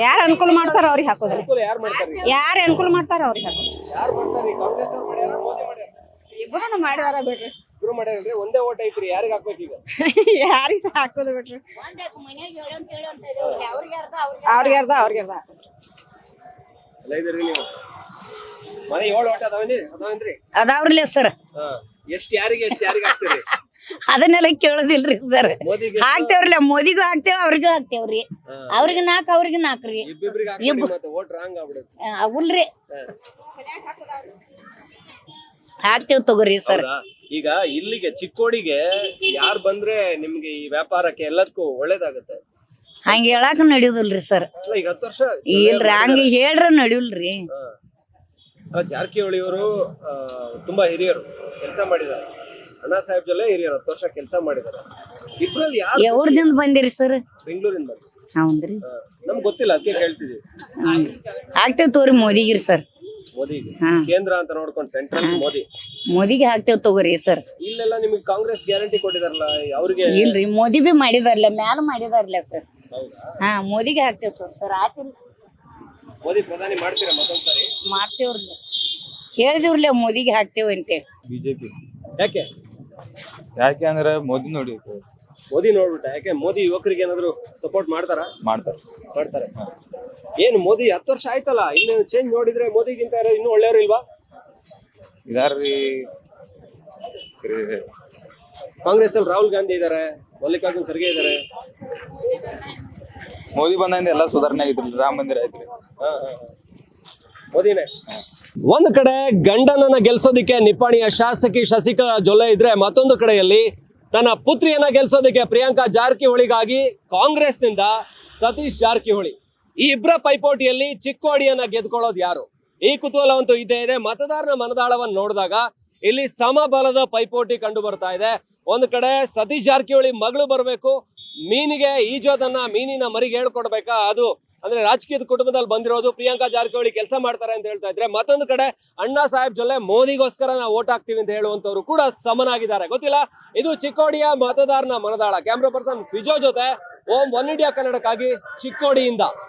ಯಾರು ಅನುಕೂಲ ಮಾಡ್ತಾರ ಅವ್ರಿಗೆ ಹಾಕೋದ್ರ. ಅನುಕೂಲ ಯಾರು ಮಾಡ್ತಾರೆ? ಯಾರು ಅನುಕೂಲ ಮಾಡ್ತಾರ ಅವ್ರಿಗೆ ಹಾಕೋದ್ರಿ. ಅವ್ರು ಮಾಡ್ಯಾರ ಬಿಡ್ರಿ. ಇಬ್ರು ಮಾಡ್ಯಾರಲ್ರಿ ಒಂದೇ ಓಟ್ ಐತ್ರಿ ಯಾರಿಗ್ ಹಾಕ್ಬೇಕು ಈಗ? ಯಾರಿಗ ಹಾಕೋದು ಬಿಡ್ರಿ. ಅವ್ರಿಗೆ ಅರ್ಧ ಅವ್ರಿಗೆ ಅರ್ಧ ಎಲ್ಲ ಇದೀರಿ ನೀವು. ಮನೆ ಏಳು ಓಟ್ ಅದಾವೇನ್ರಿ? ಅದಾವ್ರಲ್ಲ ಸರ್. ಹಾ. ಎಷ್ಟ್ ಯಾರಿಗೆ ಎಷ್ಟ್ ಯಾರಿಗೆ ಹಾಕ್ತೀರಿ? ಅದನ್ನೆಲ್ಲ ಕೇಳೋದಿಲ್ರಿ ಸರ್. ಮೋದಿಗೆ ಹಾಕ್ತೇವ್ರಲ್ಲ ಮೋದಿಗೂ ಹಾಕ್ತೇವ್ ಅವ್ರಿಗೂ ಹಾಕ್ತೇವ್ರಿ. ಅವ್ರಿಗೆ ನಾಕ್ ಅವ್ರಿಗೆ ನಾಕ್ರಿ. ಇಬ್ಬಿಬ್ರಿಗೆ ಹಾಕ್ಬಿಡಿ ಇಬ್ಬ- ಮತ್ತೆ ಓಟ್ ರಾಂಗ್ ಆಗ್ಬಿಡುತ್ತೆ. ಅವಲ್ರಿ ಹಾಕ್ತೇವ್ ತಗೋರಿ ಸರ್ ಈಗ ಇಲ್ಲಿಗೆ ಚಿಕ್ಕೋಡಿಗೆ ಯಾರು ಬಂದ್ರೆ ನಿಮ್ಗೆ ಈ ವ್ಯಾಪಾರಕ್ಕೆ ಎಲ್ಲದಕ್ಕೂ ಒಳ್ಳೇದಾಗುತ್ತೆ. ಹಂಗ ಹೇಳಾಕ ನಡೆಯುದಿಲ್ರಿ ಸರ್ ಈಗ ಹತ್ತು ವರ್ಷ ಇಲ್ರಿ ಹಂಗೆ ಹೇಳ್ರ ನಡೆಯುಲ್ರಿ. ಜಾರಕಿಹೊಳಿಯವರು ಅಲ್ಲ, ಜಾರಕಿಹೊಳಿ ಅವರು ತುಂಬಾ ಹಿರಿಯರು ಕೆಲಸ ಮಾಡಿದ್ದಾರೆ ಅಣ್ಣಾ ಸಾಹೇಬ್ ಜೊತೆ ಹಿರಿಯರು ಹತ್ತು ವರ್ಷ ಕೆಲಸ ಮಾಡಿದ್ದಾರೆ ಇಬ್ರಲ್ಲಿ ಯಾರು ಎವ್ರದಿಂದ ಬಂದಿರಿ ಸರ್ ಬೆಂಗಳೂರಿಂದ. ಬಂದ್ರು. ಹೌದ್ರಿ. ನಮ್ಗ್ ಗೊತ್ತಿಲ್ಲ ಅದಕ್ಕೆ ಕೇಳ್ತಿದೀವಿ. ಆಗ್ತೇವೆ ತೋರಿ ಮೋದಿಗಿರಿ ಸರ್ ಮೋದಿಗೆ ಕೇಂದ್ರ ಅಂತ ನೋಡ್ಕೊಂಡು ಸೆಂಟ್ರಲ್ ಮೋದಿ. ಮೋದಿಗೆ ಹಾಕ್ತೇವ್ ತಗೋರಿ ಸರ್. ಇಲ್ಲೆಲ್ಲ ನಿಮಗೆ ಕಾಂಗ್ರೆಸ್ ಗ್ಯಾರಂಟಿ ಕೊಟ್ಟಿದಾರಲ್ಲ ಅವ್ರಿಗೆ ಇಲ್ರಿ ಮೋದಿ ಬಿ ಮಾಡಿದಾರ್ಲ ಮ್ಯಾಲ ಮಾಡಿದಾರ್ಲ ಸರ್. ಹೌದಾ? ಹಾ ಮೋದಿಗೆ ಹಾಕ್ತೇವ್ ತಗೋರಿ ಸರ್. ಆತಿಲ್ ಮೋದಿ ಪ್ರಧಾನಿ ಮಾಡ್ತೀರಾ ಮತ್ತೊಂದ್ಸರಿ? ಮಾಡ್ತೇವ್ರಿ ಹೇಳಿದಿವ್ರಲ್ಲ ಮೋದಿಗೆ ಹಾಕ್ತೇವ್ ಅಂತೇಳಿ. ಬಿಜೆಪಿ. ಯಾಕೆ? ಯಾಕೆ ಅಂದ್ರೆ ಮೋದಿ ನೋಡಿ ಮೋದಿ ನೋಡ್ಬಿಟ್ಟ. ಯಾಕೆ ಮೋದಿ ಯುವಕರಿಗೆ ಏನಾದ್ರು ಸಪೋರ್ಟ್ ಮಾಡ್ತಾರ? ಮಾಡ್ತಾರೆ. ಮಾಡ್ತಾರೆ. ಏನು ಮೋದಿ ಹತ್ತು ವರ್ಷ ಆಯ್ತಲ್ಲ ಇನ್ನು ಚೇಂಜ್ ನೋಡಿದ್ರೆ ಮೋದಿಗಿಂತ ಯಾರೋ ಇನ್ನೂ ಒಳ್ಳೆಯವರು ಇಲ್ವಾ? ಇದಾರ್ರಿ. ಕಾಂಗ್ರೆಸ್ ಅಲ್ಲಿ ರಾಹುಲ್ ಗಾಂಧಿ ಇದಾರೆ ಮಲ್ಲಿಕಾರ್ಜುನ್ ಖರ್ಗೆ ಇದಾರೆ. ಮೋದಿ ಬಂದಿಂದ ಎಲ್ಲ ಸುಧಾರಣೆ ಆಗಿದ್ರಿ ರಾಮ ಮಂದಿರ ಹಾ, ಹಾ, ಹಾ. ಮೋದಿನೇ. ಒಂದು ಕಡೆ ಗಂಡನನ್ನ ಗೆಲ್ಸೋದಿಕ್ಕೆ ನಿಪ್ಪಾಣಿಯ ಶಾಸಕಿ ಶಶಿಕಲಾ ಜೊಲ್ಲೆ ಇದ್ರೆ ಮತ್ತೊಂದು ಕಡೆಯಲ್ಲಿ ತನ್ನ ಪುತ್ರಿಯನ್ನ ಗೆಲ್ಸೋದಕ್ಕೆ ಪ್ರಿಯಾಂಕಾ ಜಾರಕಿಹೊಳಿಗಾಗಿ ಕಾಂಗ್ರೆಸ್ನಿಂದ ಸತೀಶ್ ಜಾರಕಿಹೊಳಿ. ಈ ಇಬ್ಬರ ಪೈಪೋಟಿಯಲ್ಲಿ ಚಿಕ್ಕೋಡಿಯನ್ನ ಗೆದ್ಕೊಳ್ಳೋದು ಯಾರು? ಈ ಕುತೂಹಲವಂತೂ ಇದ್ದೇ ಇದೆ. ಮತದಾರನ ಮನದಾಳವನ್ನು ನೋಡಿದಾಗ ಇಲ್ಲಿ ಸಮಬಲದ ಪೈಪೋಟಿ ಕಂಡು ಬರ್ತಾ ಇದೆ. ಒಂದು ಕಡೆ ಸತೀಶ್ ಜಾರಕಿಹೊಳಿ ಮಗಳು ಬರಬೇಕು, ಮೀನಿಗೆ ಈಜೋದನ್ನ ಮೀನಿನ ಮರಿಗೆ ಹೇಳ್ಕೊಡ್ಬೇಕಾ? ಅದು ಅಂದ್ರೆ ರಾಜಕೀಯದ ಕುಟುಂಬದಲ್ಲಿ ಬಂದಿರೋದು ಪ್ರಿಯಾಂಕಾ ಜಾರಕಿಹೊಳಿ ಕೆಲಸ ಮಾಡ್ತಾರೆ ಅಂತ ಹೇಳ್ತಾ ಇದ್ರೆ ಮತ್ತೊಂದು ಕಡೆ ಅಣ್ಣಾ ಸಾಹೇಬ್ ಜೊಲ್ಲೆ ಮೋದಿಗೋಸ್ಕರ ನಾವು ಓಟ್ ಹಾಕ್ತೀವಿ ಅಂತ ಹೇಳುವಂತವ್ರು ಕೂಡ ಸಮನಾಗಿದ್ದಾರೆ. ಗೊತ್ತಿಲ್ಲ? ಇದು ಚಿಕ್ಕೋಡಿಯ ಮತದಾರನ ಮನದಾಳ. ಕ್ಯಾಮ್ರಾ ಪರ್ಸನ್ ಫಿಜೋ ಜೊತೆ ಓಂ ಒನ್ ಇಂಡಿಯಾ ಕನ್ನಡಕ್ಕಾಗಿ ಚಿಕ್ಕೋಡಿಯಿಂದ.